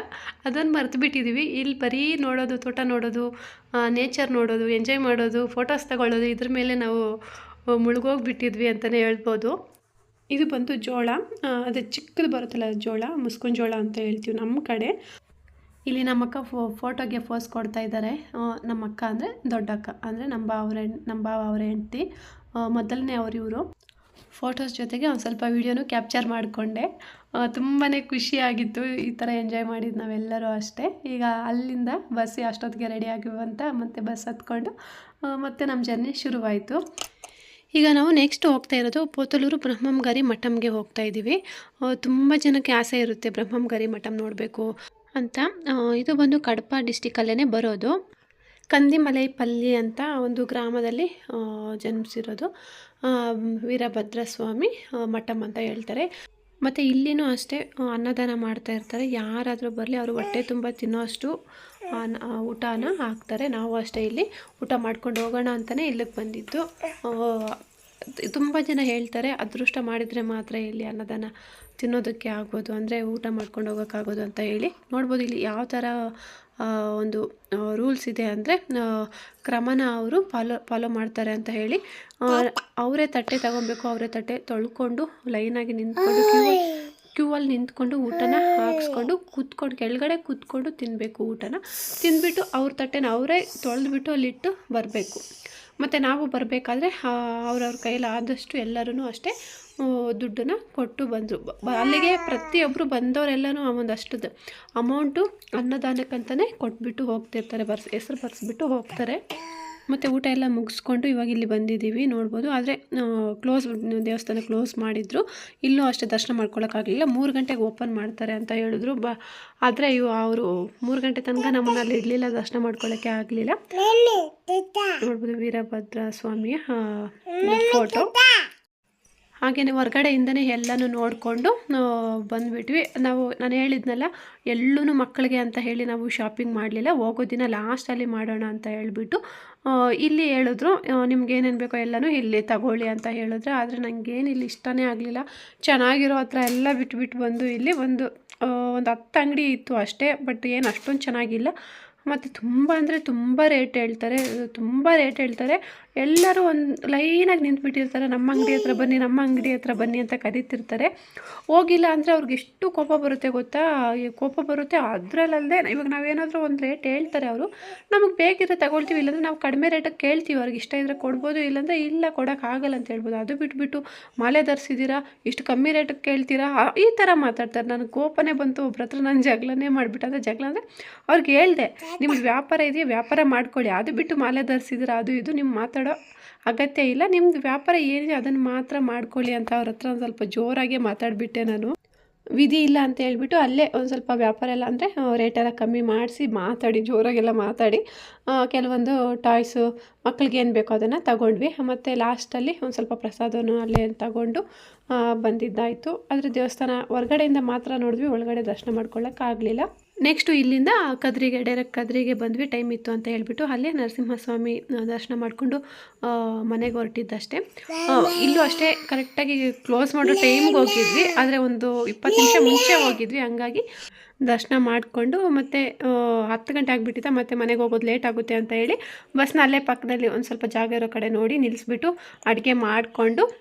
ಅದನ್ನು ಮರೆತು ಬಿಟ್ಟಿದ್ದೀವಿ ಇಲ್ಲಿ ಬರೀ ನೋಡೋದು, ತೋಟ ನೋಡೋದು ನೇಚರ್ ನೋಡೋದು, ಎಂಜಾಯ್ ಮಾಡೋದು, ಫೋಟೋಸ್ ತಗೊಳ್ಳೋದು, ಇದ್ರ ಮೇಲೆ ನಾವು ಮುಳುಗೋಗ್ಬಿಟ್ಟಿದ್ವಿ ಅಂತಲೇ ಹೇಳ್ಬೋದು. ಇದು ಬಂದು ಜೋಳ. ಅದು ಚಿಕ್ಕದು ಬರುತ್ತಲ್ಲ ಜೋಳ ಮುಸ್ಕೊಂಡ್ ಜೋಳ ಅಂತ ಹೇಳ್ತೀವಿ ನಮ್ಮ ಕಡೆ. ಇಲ್ಲಿ ನಮ್ಮಕ್ಕ ಫೋ, ಫೋಟೋಗೆ ಫೋಸ್ ಕೊಡ್ತಾ ಇದ್ದಾರೆ ನಮ್ಮಕ್ಕ ಅಂದರೆ ದೊಡ್ಡಕ್ಕ. ಅಂದರೆ ನಮ್ಮ ಬಾವ್ರ ನಮ್ಮ ಬಾವ ಅವರ ಹೆಂಡ್ತಿ. ಮೊದಲನೇ ಅವರು ಇವರು. ಫೋಟೋಸ್ ಜೊತೆಗೆ ಒಂದು ಸ್ವಲ್ಪ ವೀಡಿಯೋನು ಕ್ಯಾಪ್ಚರ್ ಮಾಡಿಕೊಂಡೆ. ತುಂಬಾ ಖುಷಿಯಾಗಿತ್ತು ಈ ಥರ ಎಂಜಾಯ್ ಮಾಡಿದ್ದು ನಾವೆಲ್ಲರೂ ಅಷ್ಟೇ. ಈಗ ಅಲ್ಲಿಂದ ಬಸ್ ಅಷ್ಟೊತ್ತಿಗೆ ರೆಡಿ ಆಗಿರುವಂಥ ಮತ್ತು ಬಸ್ ಹತ್ಕೊಂಡು ಮತ್ತೆ ನಮ್ಮ ಜರ್ನಿ ಶುರುವಾಯಿತು. ಈಗ ನಾವು ನೆಕ್ಸ್ಟ್ ಹೋಗ್ತಾ ಇರೋದು ಪೋತಲೂರು ಬ್ರಹ್ಮಂಗಾರಿ ಮಠಮ್ಗೆ ಹೋಗ್ತಾ ಇದ್ದೀವಿ ತುಂಬ ಜನಕ್ಕೆ ಆಸೆ ಇರುತ್ತೆ ಬ್ರಹ್ಮಂಗಾರಿ ಮಠಮ್ ನೋಡಬೇಕು ಅಂತ. ಇದು ಬಂದು ಕಡಪ ಡಿಸ್ಟಿಕಲ್ಲೇ ಬರೋದು. ಕಂದಿಮಲೈಪಲ್ಲಿ ಅಂತ ಒಂದು ಗ್ರಾಮದಲ್ಲಿ ಜನ್ಮಿಸಿರೋದು ವೀರಭದ್ರ ಸ್ವಾಮಿ ಮಠಮ್ ಮಠಂ ಅಂತ ಹೇಳ್ತಾರೆ. ಮತ್ತು ಇಲ್ಲಿನೂ ಅಷ್ಟೇ ಅನ್ನದಾನ ಮಾಡ್ತಾ ಇರ್ತಾರೆ. ಯಾರಾದರೂ ಬರಲಿ, ಅವರು ಹೊಟ್ಟೆ ತುಂಬ ತಿನ್ನೋ ಅಷ್ಟು ಊಟನ ಹಾಕ್ತಾರೆ. ನಾವು ಅಷ್ಟೇ ಇಲ್ಲಿ ಊಟ ಮಾಡ್ಕೊಂಡು ಹೋಗೋಣ ಅಂತಲೇ ಇಲ್ಲಿಗೆ ಬಂದಿದ್ದು. ತುಂಬ ಜನ ಹೇಳ್ತಾರೆ, ಅದೃಷ್ಟ ಮಾಡಿದರೆ ಮಾತ್ರ ಇಲ್ಲಿ ಅನ್ನದಾನ ತಿನ್ನೋದಕ್ಕೆ ಆಗ್ಬೋದು ಅಂದರೆ ಊಟ ಮಾಡ್ಕೊಂಡು ಹೋಗೋಕ್ಕಾಗೋದು ಅಂತ ಹೇಳಿ. ನೋಡ್ಬೋದು ಇಲ್ಲಿ ಯಾವ ಥರ ಒಂದು ರೂಲ್ಸ್ ಇದೆ ಅಂದರೆ ಕ್ರಮನ ಅವರು ಫಾಲೋ ಫಾಲೋ ಮಾಡ್ತಾರೆ ಅಂತ ಹೇಳಿ ಅವರೇ ತಟ್ಟೆ ತಗೊಬೇಕು ಅವರೇ ತಟ್ಟೆ ತೊಳ್ಕೊಂಡು ಲೈನಾಗಿ ನಿಂತ್ಕೊಂಡು ಕ್ಯೂ ಕ್ಯೂ ಅಲ್ಲಿ ನಿಂತ್ಕೊಂಡು ಊಟನ ಹಾಕ್ಸ್ಕೊಂಡು ಕೂತ್ಕೊಂಡು ಕೆಳಗಡೆ ಕೂತ್ಕೊಂಡು ತಿನ್ನಬೇಕು ಊಟನ. ತಿಂದ್ಬಿಟ್ಟು ಅವ್ರ ತಟ್ಟೆನ ಅವರೇ ತೊಳೆದ್ಬಿಟ್ಟು ಅಲ್ಲಿಟ್ಟು ಬರಬೇಕು. ಮತ್ತು ನಾವು ಬರಬೇಕಾದ್ರೆ ಅವ್ರವ್ರ ಕೈಯಲ್ಲಿ ಆದಷ್ಟು ಎಲ್ಲರೂ ಅಷ್ಟೇ ದುಡ್ಡನ್ನ ಕೊಟ್ಟು ಬಂದರು. ಅಲ್ಲಿಗೆ ಪ್ರತಿಯೊಬ್ಬರು ಬಂದವರೆಲ್ಲನೂ ಒಂದು ಅಷ್ಟದ್ದು ಅಮೌಂಟು ಅನ್ನದಾನಕ್ಕಂತಲೇ ಕೊಟ್ಬಿಟ್ಟು ಹೋಗ್ತಿರ್ತಾರೆ ಬರ್ಸ್ ಹೆಸ್ರು ಬರ್ಸ್ಬಿಟ್ಟು ಹೋಗ್ತಾರೆ. ಮತ್ತು ಊಟ ಎಲ್ಲ ಮುಗಿಸ್ಕೊಂಡು ಇವಾಗ ಇಲ್ಲಿ ಬಂದಿದ್ದೀವಿ ನೋಡ್ಬೋದು. ಆದರೆ ಕ್ಲೋಸ್ ದೇವಸ್ಥಾನ ಕ್ಲೋಸ್ ಮಾಡಿದ್ರು. ಇಲ್ಲೂ ಅಷ್ಟೇ ದರ್ಶನ ಮಾಡ್ಕೊಳಕ್ಕಾಗಲಿಲ್ಲ. ಮೂರು ಗಂಟೆಗೆ ಓಪನ್ ಮಾಡ್ತಾರೆ ಅಂತ ಹೇಳಿದ್ರು. ಬ ಆದರೆ ಇವು ಅವರು ಮೂರು ಗಂಟೆ ತನಕ ನಮ್ಮನ್ನು ಅಲ್ಲಿ ಇರಲಿಲ್ಲ ದರ್ಶನ ಮಾಡ್ಕೊಳ್ಳೋಕ್ಕೆ ಆಗಲಿಲ್ಲ. ನೋಡ್ಬೋದು ವೀರಭದ್ರ ಸ್ವಾಮಿಯ ಫೋಟೋ ಹಾಗೆಯೇ ಹೊರ್ಗಡೆಯಿಂದನೇ ಎಲ್ಲನೂ ನೋಡಿಕೊಂಡು ಬಂದುಬಿಟ್ವಿ. ನಾವು, ನಾನು ಹೇಳಿದ್ನಲ್ಲ ಎಲ್ಲೂ ಮಕ್ಕಳಿಗೆ ಅಂತ ಹೇಳಿ ನಾವು ಶಾಪಿಂಗ್ ಮಾಡಲಿಲ್ಲ. ಹೋಗೋ ದಿನ ಲಾಸ್ಟಲ್ಲಿ ಮಾಡೋಣ ಅಂತ ಹೇಳಿಬಿಟ್ಟು ಇಲ್ಲಿ ಹೇಳಿದ್ರು. ನಿಮ್ಗೆ ಏನೇನು ಬೇಕೋ ಎಲ್ಲನೂ ಇಲ್ಲಿ ತಗೊಳ್ಳಿ ಅಂತ ಹೇಳಿದ್ರೆ. ಆದರೆ ನನಗೇನು ಇಲ್ಲಿ ಇಷ್ಟನೇ ಆಗಲಿಲ್ಲ. ಚೆನ್ನಾಗಿರೋ ಹತ್ರ ಎಲ್ಲ ಬಿಟ್ಬಿಟ್ಟು ಬಂದು ಇಲ್ಲಿ ಒಂದು ಒಂದು ಹತ್ತು ಅಂಗಡಿ ಇತ್ತು ಅಷ್ಟೇ ಬಟ್ ಏನು ಅಷ್ಟೊಂದು ಚೆನ್ನಾಗಿಲ್ಲ. ಮತ್ತು ತುಂಬ ಅಂದರೆ ತುಂಬ ರೇಟ್ ಹೇಳ್ತಾರೆ, ತುಂಬ ರೇಟ್ ಹೇಳ್ತಾರೆ. ಎಲ್ಲರೂ ಒಂದು ಲೈನಾಗಿ ನಿಂತ್ಬಿಟ್ಟಿರ್ತಾರೆ, ನಮ್ಮ ಅಂಗಡಿ ಹತ್ರ ಬನ್ನಿ, ನಮ್ಮ ಅಂಗಡಿ ಹತ್ರ ಬನ್ನಿ ಅಂತ ಕರೀತಿರ್ತಾರೆ. ಹೋಗಿಲ್ಲ ಅಂದರೆ ಅವ್ರಿಗೆ ಎಷ್ಟು ಕೋಪ ಬರುತ್ತೆ ಗೊತ್ತಾ? ಕೋಪ ಬರುತ್ತೆ ಅದರಲ್ಲದೆ ಇವಾಗ ನಾವೇನಾದರೂ ಒಂದು ರೇಟ್ ಹೇಳ್ತಾರೆ ಅವರು, ನಮಗೆ ಬೇಕಿದ್ರೆ ತಗೊಳ್ತೀವಿ, ಇಲ್ಲಾಂದರೆ ನಾವು ಕಡಿಮೆ ರೇಟಿಗೆ ಕೇಳ್ತೀವಿ, ಅವ್ರಿಗೆ ಇಷ್ಟ ಇದ್ದರೆ ಕೊಡ್ಬೋದು, ಇಲ್ಲಾಂದರೆ ಇಲ್ಲ ಕೊಡೋಕ್ಕಾಗಲ್ಲ ಅಂತ ಹೇಳ್ಬೋದು. ಅದು ಬಿಟ್ಬಿಟ್ಟು ಮಾಲೆ ಧರಿಸಿದ್ದೀರಾ ಇಷ್ಟು ಕಮ್ಮಿ ರೇಟಿಗೆ ಕೇಳ್ತೀರಾ? ಈ ಥರ ಮಾತಾಡ್ತಾರೆ. ನನಗೆ ಕೋಪನೇ ಬಂತು, ಒಬ್ರ ಹತ್ರ ನಾನು ಜಗಳನೇ ಮಾಡಿಬಿಟ್ಟು. ಜಗಳ ಅಂದರೆ ಅವ್ರಿಗೆ ಹೇಳಿದೆ, ನಿಮ್ಗೆ ವ್ಯಾಪಾರ ಇದೆಯಾ, ವ್ಯಾಪಾರ ಮಾಡ್ಕೊಳ್ಳಿ ಅದು ಬಿಟ್ಟು ಮಾಲೆ ಧರಿಸಿದ್ದೀರಾ ಅದು ಇದು ನಿಮ್ಮ ಮಾತಾಡೋ ಅಗತ್ಯ ಇಲ್ಲ. ನಿಮ್ದು ವ್ಯಾಪಾರ ಏನಿದೆ ಅದನ್ನು ಮಾತ್ರ ಮಾಡ್ಕೊಳ್ಳಿ ಅಂತ ಅವ್ರ ಹತ್ರ ಒಂದು ಸ್ವಲ್ಪ ಜೋರಾಗೆ ಮಾತಾಡಿಬಿಟ್ಟೆ ನಾನು. ವಿಧಿ ಇಲ್ಲ ಅಂತ ಹೇಳ್ಬಿಟ್ಟು ಅಲ್ಲೇ ಒಂದು ಸ್ವಲ್ಪ ವ್ಯಾಪಾರ ಎಲ್ಲ ಅಂದರೆ ರೇಟೆಲ್ಲ ಕಮ್ಮಿ ಮಾಡಿಸಿ ಮಾತಾಡಿ, ಜೋರಾಗೆಲ್ಲ ಮಾತಾಡಿ ಕೆಲವೊಂದು ಟಾಯ್ಸು ಮಕ್ಕಳಿಗೆ ಏನು ಬೇಕೋ ಅದನ್ನು ತಗೊಂಡ್ವಿ. ಮತ್ತು ಲಾಸ್ಟಲ್ಲಿ ಒಂದು ಸ್ವಲ್ಪ ಪ್ರಸಾದವನ್ನು ಅಲ್ಲೇ ತಗೊಂಡು ಬಂದಿದ್ದಾಯಿತು. ಆದರೆ ದೇವಸ್ಥಾನ ಹೊರಗಡೆಯಿಂದ ಮಾತ್ರ ನೋಡಿದ್ವಿ, ಒಳಗಡೆ ದರ್ಶನ ಮಾಡ್ಕೊಳ್ಳೋಕ್ಕಾಗಲಿಲ್ಲ ನೆಕ್ಸ್ಟು ಇಲ್ಲಿಂದ ಕದ್ರಿಗೆ, ಡೈರೆಕ್ಟ್ ಕದ್ರಿಗೆ ಬಂದ್ವಿ, ಟೈಮ್ ಇತ್ತು ಅಂತ ಹೇಳ್ಬಿಟ್ಟು ಅಲ್ಲೇ ನರಸಿಂಹಸ್ವಾಮಿ ದರ್ಶನ ಮಾಡಿಕೊಂಡು ಮನೆಗೆ ಹೊರಟಿದ್ದಷ್ಟೇ. ಇಲ್ಲೂ ಅಷ್ಟೇ ಕರೆಕ್ಟಾಗಿ ಕ್ಲೋಸ್ ಮಾಡೋ ಟೈಮ್ಗೆ ಹೋಗಿದ್ವಿ, ಆದರೆ ಒಂದು ಇಪ್ಪತ್ತು ನಿಮಿಷ ಮುಂಚೆ ಹೋಗಿದ್ವಿ, ಹಂಗಾಗಿ ದರ್ಶನ ಮಾಡಿಕೊಂಡು ಮತ್ತು ಹತ್ತು ಗಂಟೆ ಆಗಿಬಿಟ್ಟಿದೆ, ಮತ್ತು ಮನೆಗೆ ಹೋಗೋದು ಲೇಟ್ ಆಗುತ್ತೆ ಅಂತ ಹೇಳಿ ಬಸ್ನ ಅಲ್ಲೇ ಪಕ್ಕದಲ್ಲಿ ಒಂದು ಸ್ವಲ್ಪ ಜಾಗ ಇರೋ ಕಡೆ ನೋಡಿ ನಿಲ್ಲಿಸ್ಬಿಟ್ಟು ಅಡುಗೆ ಮಾಡಿಕೊಂಡು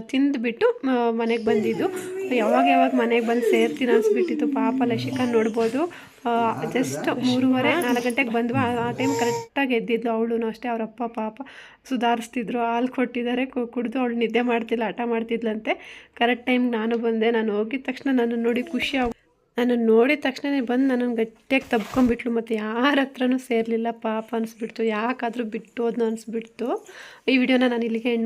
ತಿಂದುಬಿಟ್ಟು ಮನೆಗೆ ಬಂದಿದ್ದು. ಯಾವಾಗ ಯಾವಾಗ ಮನೆಗೆ ಬಂದು ಸೇರ್ತೀನಿ ಅನಿಸ್ಬಿಟ್ಟಿತ್ತು. ಪಾಪ ಲಶಿಕಾ ನೋಡ್ಬೋದು. ಜಸ್ಟ್ ಮೂರುವರೆ, ನಾಲ್ಕು ಗಂಟೆಗೆ ಬಂದ್ವಾ. ಆ- ಟೈಮ್ ಕರೆಕ್ಟಾಗಿ ಎದ್ದಿದ್ಲು ಅವಳು ಅಷ್ಟೇ ಅವರಪ್ಪ ಪಾಪ ಸುಧಾರಿಸ್ತಿದ್ರು. ಹಾಲು ಕೊಟ್ಟಿದ್ದಾರೆ ಕುಡಿದು ಅವಳು ನಿದ್ದೆ ಮಾಡ್ತಿಲ್ಲ, ಹಠ ಮಾಡ್ತಿದ್ಲಂತೆ. ಕರೆಕ್ಟ್ ಟೈಮ್ಗೆ ನಾನು ಬಂದೆ. ನಾನು ಹೋಗಿದ ತಕ್ಷಣ ನಾನು ನೋಡಿ ಖುಷಿ ನಾನು ನೋಡಿದ ತಕ್ಷಣನೇ ಬಂದು ನನ್ನನ್ನು ಗಟ್ಟಿಯಾಗಿ ತಬ್ಕೊಂಡ್ಬಿಟ್ಲು. ಮತ್ತು ಯಾರ ಹತ್ರನೂ ಸೇರಲಿಲ್ಲ. ಪಾಪ ಅನಿಸ್ಬಿಡ್ತು. ಯಾಕಾದರೂ ಬಿಟ್ಟು ಹೋದ್ನೋ ಅನಿಸ್ಬಿಡ್ತು. ಈ ವಿಡಿಯೋನ ನಾನು ಇಲ್ಲಿಗೆ ಎಂಡ್